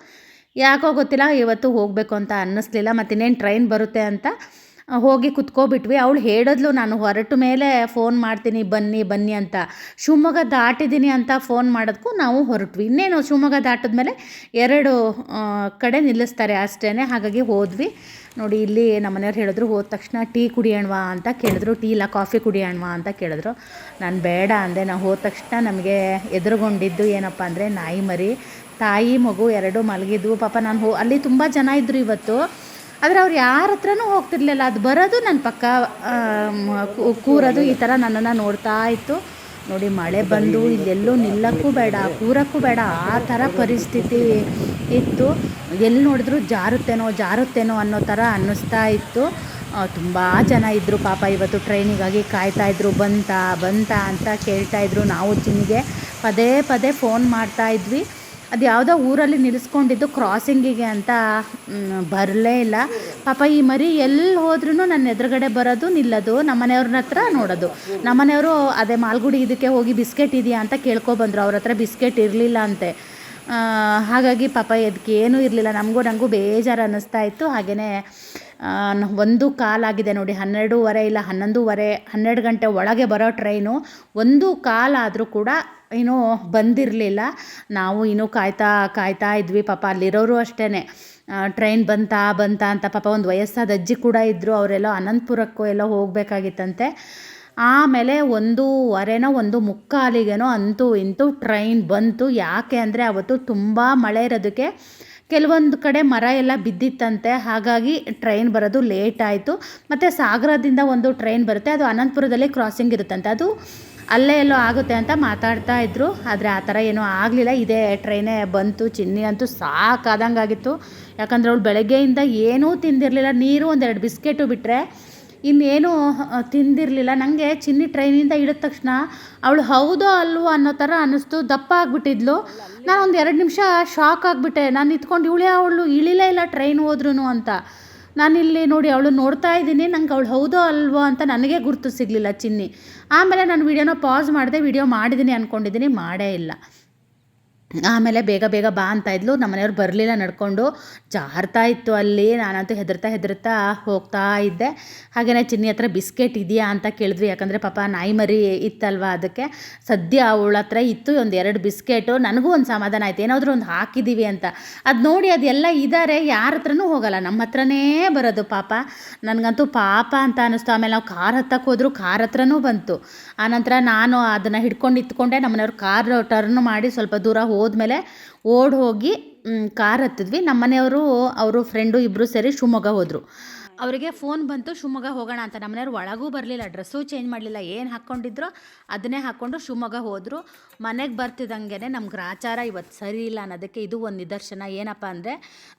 ಯಾಕೋ ಗೊತ್ತಿಲ್ಲ, ಇವತ್ತು ಹೋಗಬೇಕು ಅಂತ ಅನ್ನಿಸ್ಲಿಲ್ಲ ಮತ್ತು ಇನ್ನೇನು ಟ್ರೈನ್ ಬರುತ್ತೆ ಅಂತ. ಹೋಗಿ ಕುತ್ಕೋಬಿಟ್ವಿ. ಅವಳು ಹೇಳಿದ್ಲು ನಾನು, ಹೊರಟ ಮೇಲೆ ಫೋನ್ ಮಾಡ್ತೀನಿ, ಬನ್ನಿ ಬನ್ನಿ ಅಂತ. ಶಿವಮೊಗ್ಗ ದಾಟಿದ್ದೀನಿ ಅಂತ ಫೋನ್ ಮಾಡೋದಕ್ಕೂ ನಾವು ಹೊರಟ್ವಿ. ಇನ್ನೇನು ಶಿವಮೊಗ್ಗ ದಾಟಿದ ಮೇಲೆ ಎರಡು ಕಡೆ ನಿಲ್ಲಿಸ್ತಾರೆ ಅಷ್ಟೇ ಹಾಗಾಗಿ ಹೋದ್ವಿ. ನೋಡಿ, ಇಲ್ಲಿ ನಮ್ಮ ಮನೆಯವ್ರು ಹೇಳಿದ್ರು, ಹೋದ ತಕ್ಷಣ ಟೀ ಕುಡಿಯೋಣವಾ ಅಂತ ಕೇಳಿದ್ರು. ಟೀ ಇಲ್ಲ, ಕಾಫಿ ಕುಡಿಯೋಣವಾ ಅಂತ ಕೇಳಿದ್ರು. ನಾನು ಬೇಡ ಅಂದೆ. ನಾವು ಹೋದ ತಕ್ಷಣ ನಮಗೆ ಎದುರುಗೊಂಡಿದ್ದು ಏನಪ್ಪ ಅಂದರೆ ನಾಯಿ ಮರಿ. ತಾಯಿ, ಮಗು ಎರಡು ಮಲಗಿದ್ವು. ಪಾಪ ನಾನು ಹೋ, ಅಲ್ಲಿ ತುಂಬ ಜನ ಇದ್ದರು ಇವತ್ತು. ಆದರೆ ಅವ್ರು ಯಾರ ಹತ್ರನೂ ಹೋಗ್ತಿರ್ಲಿಲ್ಲ. ಅದು ಬರೋದು ನನ್ನ ಪಕ್ಕ ಕೂರೋದು ಈ ಥರ ನನ್ನನ್ನು ನೋಡ್ತಾ ಇತ್ತು. ನೋಡಿ ಮಳೆ ಬಂದು ಇಲ್ಲೆಲ್ಲೂ ನಿಲ್ಲಕ್ಕೂ ಬೇಡ, ಕೂರಕ್ಕೂ ಬೇಡ, ಆ ಥರ ಪರಿಸ್ಥಿತಿ ಇತ್ತು. ಎಲ್ಲಿ ನೋಡಿದ್ರು ಜಾರುತ್ತೇನೋ ಜಾರುತ್ತೇನೋ ಅನ್ನೋ ಥರ ಅನ್ನಿಸ್ತಾ ಇತ್ತು. ತುಂಬ ಜನ ಇದ್ದರು ಪಾಪ ಇವತ್ತು ಟ್ರೈನಿಗಾಗಿ ಕಾಯ್ತಾಯಿದ್ರು ಬಂತಾ, ಬಂತ ಅಂತ ಕೇಳ್ತಾಯಿದ್ರು ನಾವು ಚಿನ್ನಿಗೆ ಪದೇ ಪದೇ ಫೋನ್ ಮಾಡ್ತಾ ಇದ್ವಿ. ಅದು ಯಾವುದೋ ಊರಲ್ಲಿ ನಿಲ್ಲಿಸ್ಕೊಂಡಿದ್ದು ಕ್ರಾಸಿಂಗಿಗೆ ಅಂತ ಬರಲೇ ಇಲ್ಲ. ಪಾಪ ಈ ಮರಿ ಎಲ್ಲಿ ಹೋದ್ರೂ ನನ್ನ ಎದುರುಗಡೆ ಬರೋದು ನಿಲ್ಲೋದು ನಮ್ಮನೆಯವ್ರನ್ನ ಹತ್ರ ನೋಡೋದು. ನಮ್ಮನೆಯವರು ಅದೇ ಮಾಲ್ಗುಡಿ ಇದಕ್ಕೆ ಹೋಗಿ ಬಿಸ್ಕೆಟ್ ಇದೆಯಾ ಅಂತ ಕೇಳ್ಕೊಬಂದ್ರು ಅವ್ರ ಹತ್ರ ಬಿಸ್ಕೆಟ್ ಇರಲಿಲ್ಲ ಅಂತೆ. ಹಾಗಾಗಿ ಪಾಪ ಇದಕ್ಕೆ ಏನೂ ಇರಲಿಲ್ಲ. ನಮಗೂ ನನಗೂ ಬೇಜಾರು ಅನ್ನಿಸ್ತಾ ಇತ್ತು. ಹಾಗೆಯೇ ಒಂದು ಕಾಲಾಗಿದೆ ನೋಡಿ, ಹನ್ನೆರಡೂವರೆ ಇಲ್ಲ ಹನ್ನೊಂದೂವರೆ, ಹನ್ನೆರಡು ಗಂಟೆ ಒಳಗೆ ಬರೋ ಟ್ರೈನು ಒಂದು ಕಾಲಾದರೂ ಕೂಡ ಏನೂ ಬಂದಿರಲಿಲ್ಲ. ನಾವು ಇನ್ನೂ ಕಾಯ್ತಾ ಕಾಯ್ತಾ ಇದ್ವಿ, ಪಾಪ ಅಲ್ಲಿರೋರು ಅಷ್ಟೇ ಟ್ರೈನ್ ಬಂತಾ ಬಂತಾ ಅಂತ ಪಾಪ ಒಂದು ವಯಸ್ಸಾದ ಅಜ್ಜಿ ಕೂಡ ಇದ್ದರು ಅವರೆಲ್ಲ ಅನಂತಪುರಕ್ಕೂ ಎಲ್ಲ ಹೋಗಬೇಕಾಗಿತ್ತಂತೆ. ಆಮೇಲೆ ಒಂದೂವರೆನೋ ಒಂದು ಮುಕ್ಕಾಲಿಗೆನೋ ಅಂತೂ ಇಂತೂ ಟ್ರೈನ್ ಬಂತು. ಯಾಕೆ ಅಂದರೆ ಅವತ್ತು ತುಂಬ ಮಳೆ ಇರೋದಕ್ಕೆ ಕೆಲವೊಂದು ಕಡೆ ಮರ ಎಲ್ಲ ಬಿದ್ದಿತ್ತಂತೆ, ಹಾಗಾಗಿ ಟ್ರೈನ್ ಬರೋದು ಲೇಟ್ ಆಯಿತು. ಮತ್ತು ಸಾಗರದಿಂದ ಒಂದು ಟ್ರೈನ್ ಬರುತ್ತೆ, ಅದು ಅನಂತಪುರದಲ್ಲಿ ಕ್ರಾಸಿಂಗ್ ಇರುತ್ತಂತೆ. ಅದು ಅಲ್ಲೇ ಎಲ್ಲೋ ಆಗುತ್ತೆ ಅಂತ ಮಾತಾಡ್ತಾ ಇದ್ರು. ಆದರೆ ಆ ಥರ ಏನೂ ಆಗಲಿಲ್ಲ. ಇದೇ ಟ್ರೈನೇ ಬಂತು, ಚಿನ್ನಿ ಅಂತೂ ಸಾಕಾದಂಗಾಗಿತ್ತು. ಯಾಕಂದರೆ ಅವಳು ಬೆಳಗ್ಗೆಯಿಂದ ಏನೂ ತಿಂದಿರಲಿಲ್ಲ. ನೀರು ಒಂದೆರಡು ಬಿಸ್ಕೆಟು ಬಿಟ್ಟರೆ ಇನ್ನೇನು ತಿಂದಿರಲಿಲ್ಲ. ನನಗೆ ಚಿನ್ನಿ ಟ್ರೈನಿಂದ ಇಳಿದ ತಕ್ಷಣ ಅವಳು ಹೌದೋ ಅಲ್ವೋ ಅನ್ನೋ ಥರ ಅನ್ನಿಸ್ತು. ದಪ್ಪ ಆಗಿಬಿಟ್ಟಿದ್ಲು. ನಾನು ಒಂದು ಎರಡು ನಿಮಿಷ ಶಾಕ್ ಆಗಿಬಿಟ್ಟೆ. ನಾನು ನಿಂತ್ಕೊಂಡು, ಇವಳೇ ಅವಳು, ಇಳಿಲೇ ಇಲ್ಲ ಟ್ರೈನ್ ಹೋದ್ರೂ ಅಂತ. ನಾನಿಲ್ಲಿ ನೋಡಿ ಅವಳು ನೋಡ್ತಾ ಇದ್ದೀನಿ. ನಂಗೆ ಅವಳು ಹೌದೋ ಅಲ್ವೋ ಅಂತ ನನಗೆ ಗುರುತು ಸಿಗಲಿಲ್ಲ ಚಿನ್ನಿ. ಆಮೇಲೆ ನಾನು ವಿಡಿಯೋನ ಪಾಸ್ ಮಾಡಿದೆ, ವಿಡಿಯೋ ಮಾಡಿದ್ದೀನಿ ಅಂದ್ಕೊಂಡಿದ್ದೀನಿ ಮಾಡೇ ಇಲ್ಲ. ಆಮೇಲೆ ಬೇಗ ಬೇಗ ಬಾ ಅಂತ ಇದ್ಲು. ನಮ್ಮ ಮನೆಯವ್ರು ಬರಲಿಲ್ಲ ನಡ್ಕೊಂಡು. ಜಾರ್ತಾ ಇತ್ತು ಅಲ್ಲಿ. ನಾನಂತೂ ಹೆದರ್ತಾ ಹೆದರ್ತಾ ಹೋಗ್ತಾ ಇದ್ದೆ. ಹಾಗೆಯೇ ಚಿನ್ನಿ ಹತ್ರ ಬಿಸ್ಕೆಟ್ ಇದೆಯಾ ಅಂತ ಕೇಳಿದ್ವಿ. ಯಾಕಂದರೆ ಪಾಪ ನಾಯಿ ಮರಿ ಇತ್ತಲ್ವ ಅದಕ್ಕೆ. ಸದ್ಯ ಅವಳ ಹತ್ರ ಇತ್ತು ಒಂದು ಎರಡು ಬಿಸ್ಕೆಟು. ನನಗೂ ಒಂದು ಸಮಾಧಾನ ಆಯಿತು. ಏನಾದರೂ ಒಂದು ಹಾಕಿದ್ದೀವಿ ಅಂತ. ಅದು ನೋಡಿ ಅದೆಲ್ಲ ಇದ್ದಾರೆ ಯಾರ ಹತ್ರನೂ ಹೋಗಲ್ಲ. ನಮ್ಮ ಹತ್ರನೇ ಬರೋದು ಪಾಪ. ನನಗಂತೂ ಪಾಪ ಅಂತ ಅನ್ನಿಸ್ತು ಆಮೇಲೆ ನಾವು ಕಾರ್ ಹತ್ತಕ್ಕೆ ಹೋದರೂ ಕಾರ್ ಹತ್ರನೂ ಬಂತು. ಆನಂತರ ನಾನು ಅದನ್ನು ಹಿಡ್ಕೊಂಡು ಇತ್ಕೊಂಡೆ, ನಮ್ಮನೆಯವ್ರು ಕಾರ್ ಟರ್ನ್ ಮಾಡಿ ಸ್ವಲ್ಪ ದೂರ ಹೋದ್ಮೇಲೆ ಓಡ್ ಹೋಗಿ ಕಾರ್ ಹತ್ತಿದ್ವಿ. ನಮ್ಮನೆಯವರು, ಅವರು ಫ್ರೆಂಡು ಇಬ್ಬರು ಸೇರಿ ಶಿವಮೊಗ್ಗ ಹೋದರು. ಅವರಿಗೆ ಫೋನ್ ಬಂತು, ಶಿವಮೊಗ್ಗ ಹೋಗೋಣ ಅಂತ. ನಮ್ಮನೆಯವ್ರು ಒಳಗೂ ಬರಲಿಲ್ಲ ಡ್ರೆಸ್ಸು ಚೇಂಜ್ ಮಾಡಲಿಲ್ಲ, ಏನು ಹಾಕ್ಕೊಂಡಿದ್ರು ಅದನ್ನೇ ಹಾಕ್ಕೊಂಡು ಶಿವಮೊಗ್ಗ ಹೋದರು. ಮನೆಗೆ ಬರ್ತಿದ್ದಂಗೆ ನಮ್ಮ ಗ್ರಾಚಾರ ಇವತ್ತು ಸರಿ ಇಲ್ಲ ಅನ್ನೋದಕ್ಕೆ ಇದು ಒಂದು ನಿದರ್ಶನ. ಏನಪ್ಪ ಅಂದರೆ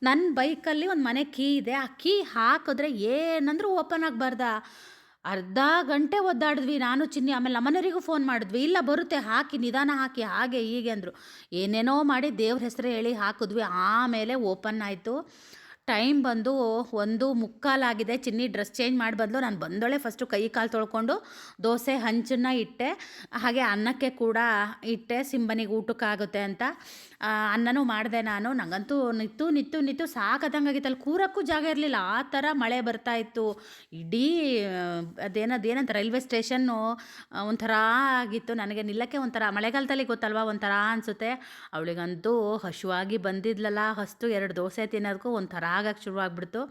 ನನ್ನ ಬೈಕಲ್ಲಿ ಒಂದು ಮನೆ ಕೀ ಇದೆ. ಆ ಕೀ ಹಾಕಿದ್ರೆ ಏನಂದ್ರೂ ಓಪನ್ ಆಗಬಾರ್ದ? ಅರ್ಧ ಗಂಟೆ ಒದ್ದಾಡಿದ್ವಿ. ನಾನು, ಚಿನ್ನಿ, ಆಮೇಲೆ ನಮ್ಮನೆಯವರಿಗೂ ಫೋನ್ ಮಾಡಿದ್ವಿ. ಇಲ್ಲ, ಬರುತ್ತೆ, ಹಾಕಿ, ನಿಧಾನ ಹಾಕಿ, ಹಾಗೆ, ಹೀಗೆ ಅಂದರು. ಏನೇನೋ ಮಾಡಿ ದೇವ್ರ ಹೆಸರು ಹೇಳಿ ಹಾಕಿದ್ವಿ. ಆಮೇಲೆ ಓಪನ್ ಆಯಿತು. ಟೈಮ್ ಬಂದು ಒಂದು ಮುಕ್ಕಾಲಾಗಿದೆ ಚಿನ್ನಿ ಡ್ರೆಸ್ ಚೇಂಜ್ ಮಾಡಿ ಬದಲು. ನಾನು ಬಂದೋಳೆ ಫಸ್ಟು ಕೈ ಕಾಲು ತೊಳ್ಕೊಂಡು ದೋಸೆ, ಹಂಚನ್ನ ಇಟ್ಟೆ. ಹಾಗೆ ಅನ್ನಕ್ಕೆ ಕೂಡ ಇಟ್ಟೆ. ಸಿಂಬನಿಗೆ ಊಟಕ್ಕಾಗುತ್ತೆ ಅಂತ. ಅನ್ನನೂ ಮಾಡಿದೆ ನಾನು. ನನಗಂತೂ ನಿತ್ತು ನಿತ್ತು ನಿತ್ತು ಸಾಕದಂಗಾಗಿತ್ತು ಅಲ್ಲಿ ಕೂರಕ್ಕೂ ಜಾಗ ಇರಲಿಲ್ಲ. ಆ ಥರ ಮಳೆ ಬರ್ತಾ ಇತ್ತು. ಇಡೀ ಅದೇನದು ಏನಂತ ರೈಲ್ವೆ ಸ್ಟೇಷನ್ನು ಒಂಥರ ಆಗಿತ್ತು. ನನಗೆ ನಿಲ್ಲಕ್ಕೆ ಒಂಥರ, ಮಳೆಗಾಲದಲ್ಲಿ ಗೊತ್ತಲ್ವಾ? ಒಂಥರ ಅನಿಸುತ್ತೆ. ಅವಳಿಗಂತೂ ಹಶುವಾಗಿ ಬಂದಿದ್ಲಲ್ಲ. ಹಸ್ತು ಎರಡು ದೋಸೆ ತಿನ್ನೋದಕ್ಕೂ ಒಂಥರ ಆಗಕ್ಕೆ ಶುರುವಾಗ್ಬಿಡ್ತು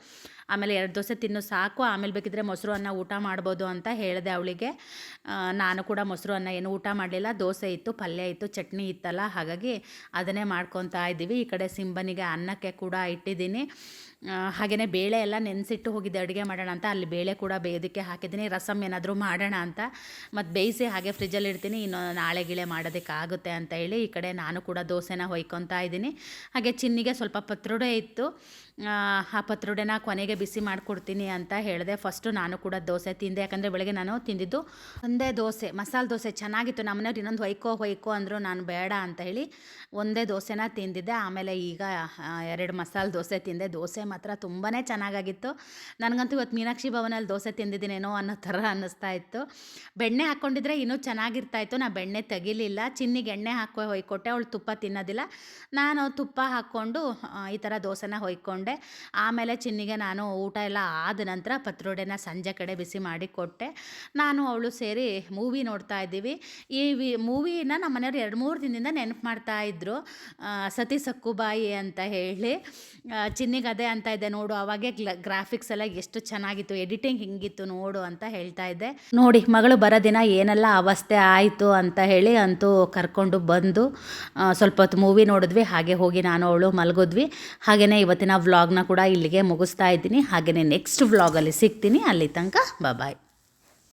ಆಮೇಲೆ ಎರಡು ದೋಸೆ ತಿನ್ನು ಸಾಕು. ಆಮೇಲೆ ಬೇಕಿದ್ರೆ ಮೊಸರು ಅನ್ನ ಊಟ ಮಾಡ್ಬೋದು ಅಂತ ಹೇಳಿದೆ ಅವಳಿಗೆ. ನಾನು ಕೂಡ ಮೊಸರು ಅನ್ನ ಏನು ಊಟ ಮಾಡಲಿಲ್ಲ. ದೋಸೆ ಇತ್ತು, ಪಲ್ಯ ಇತ್ತು, ಚಟ್ನಿ ಇತ್ತಲ್ಲ. ಹಾಗಾಗಿ ಅದನ್ನೇ ಮಾಡ್ಕೊತಾ ಇದ್ದೀವಿ. ಈ ಕಡೆ ಸಿಂಬನಿಗೆ ಅನ್ನಕ್ಕೆ ಕೂಡ ಇಟ್ಟಿದ್ದೀನಿ. ಹಾಗೆಯೇ ಬೇಳೆ ಎಲ್ಲ ನೆನೆಸಿಟ್ಟು ಹೋಗಿದ್ದೆ ಅಡುಗೆ ಮಾಡೋಣ ಅಂತ. ಅಲ್ಲಿ ಬೇಳೆ ಕೂಡ ಬೇಯೋದಕ್ಕೆ ಹಾಕಿದ್ದೀನಿ. ರಸಮ್ ಏನಾದರೂ ಮಾಡೋಣ ಅಂತ. ಮತ್ತು ಬೇಯಿಸಿ ಹಾಗೆ ಫ್ರಿಜ್ಜಲ್ಲಿ ಇಡ್ತೀನಿ. ಇನ್ನು ನಾಳೆ ಗಿಳೆ ಮಾಡೋದಕ್ಕಾಗುತ್ತೆ ಅಂತ ಹೇಳಿ ಈ ಕಡೆ ನಾನು ಕೂಡ ದೋಸೆನ ಹೊಯ್ಕೊತಾ ಇದ್ದೀನಿ. ಹಾಗೆ ಚಿನ್ನಿಗೆ ಸ್ವಲ್ಪ ಪತ್ರೊಡೆ ಇತ್ತು. ಆ, ಪತ್ರೊಡೆನ ಕೊನೆಗೆ ಬಿಸಿ ಮಾಡಿಕೊಡ್ತೀನಿ ಅಂತ ಹೇಳಿದೆ. ಫಸ್ಟು ನಾನು ಕೂಡ ದೋಸೆ ತಿಂದೆ. ಯಾಕಂದರೆ ಬೆಳಗ್ಗೆ ನಾನು ತಿಂದಿದ್ದು ಒಂದೇ ದೋಸೆ ಮಸಾಲೆ ದೋಸೆ. ಚೆನ್ನಾಗಿತ್ತು. ನಮ್ಮನೆಯವ್ರು ಇನ್ನೊಂದು ಹೊಯ್ಕೋ ಹೊಯ್ಕೋ ಅಂದರು ನಾನು ಬೇಡ ಅಂತ ಹೇಳಿ ಒಂದೇ ದೋಸೆನ ತಿಂದಿದ್ದೆ. ಆಮೇಲೆ ಈಗ ಎರಡು ಮಸಾಲೆ ದೋಸೆ ತಿಂದೆ. ದೋಸೆ ಮಾತ್ರ ತುಂಬಾ ಚೆನ್ನಾಗಾಗಿತ್ತು. ನನಗಂತೂ ಇವತ್ತು ಮೀನಾಕ್ಷಿ ಭವನಲ್ಲಿ ದೋಸೆ ತಿಂದಿದ್ದೀನೇನೋ ಅನ್ನೋ ಥರ ಅನ್ನಿಸ್ತಾ ಇತ್ತು. ಬೆಣ್ಣೆ ಹಾಕ್ಕೊಂಡಿದ್ರೆ ಇನ್ನೂ ಚೆನ್ನಾಗಿರ್ತಾ ಇತ್ತು. ನಾ ಬೆಣ್ಣೆ ತೆಗಿಲಿಲ್ಲ. ಚಿನ್ನಿಗೆ ಎಣ್ಣೆ ಹಾಕೋ ಹೊಯ್ಕೊಟ್ಟೆ. ಅವಳು ತುಪ್ಪ ತಿನ್ನೋದಿಲ್ಲ. ನಾನು ತುಪ್ಪ ಹಾಕ್ಕೊಂಡು ಈ ಥರ ದೋಸೆನ ಹೊಯ್ಕೊಂಡೆ. ಆಮೇಲೆ ಚಿನ್ನಿಗೆ ನಾನು ಊಟ ಎಲ್ಲ ಆದ ನಂತರ ಪತ್ರೊಡೆನ ಸಂಜೆ ಕಡೆ ಬಿಸಿ ಮಾಡಿ ಕೊಟ್ಟೆ. ನಾನು ಅವಳು ಸೇರಿ ಮೂವಿ ನೋಡ್ತಾ ಇದ್ದೀವಿ. ಈ ವಿ, ಮೂವಿನ ನಮ್ಮ ಮನೆಯವ್ರು ಎರಡು ಮೂರು ದಿನದಿಂದ ನೆನಪು ಮಾಡ್ತಾ ಇದ್ರು. ಸತಿ ಸಕ್ಕುಬಾಯಿ ಅಂತ ಹೇಳಿ. ಚಿನ್ನಿಗೆ ಅದೇ ಅಂತ ಇದ್ದೆ ನೋಡು. ಅವಾಗೆ ಗ್ರಾಫಿಕ್ಸ್ ಎಲ್ಲ ಎಷ್ಟು ಚೆನ್ನಾಗಿತ್ತು. ಎಡಿಟಿಂಗ್ ಹಿಂಗಿತ್ತು ನೋಡು ಅಂತ ಹೇಳ್ತಾ ಇದ್ದೆ. ನೋಡಿ, ಮಗಳು ಬರೋ ದಿನ ಏನೆಲ್ಲ ಅವಸ್ಥೆ ಆಯಿತು ಅಂತ ಹೇಳಿ ಅಂತೂ ಕರ್ಕೊಂಡು ಬಂದು ಸ್ವಲ್ಪ ಹೊತ್ತು ಮೂವಿ ನೋಡಿದ್ವಿ. ಹಾಗೆ ಹೋಗಿ ನಾನು ಅವಳು ಮಲಗಿದ್ವಿ. ಹಾಗೆಯೇ ಇವತ್ತಿನ ವ್ಲಾಗ್ನ ಕೂಡ ಇಲ್ಲಿಗೆ ಮುಗಿಸ್ತಾ ಇದ್ದೀನಿ. ಹಾಗೆಯೇ ನೆಕ್ಸ್ಟ್ ವ್ಲಾಗಲ್ಲಿ ಸಿಗ್ತೀನಿ. ಅಲ್ಲಿ ತನಕ ಬಾಯ್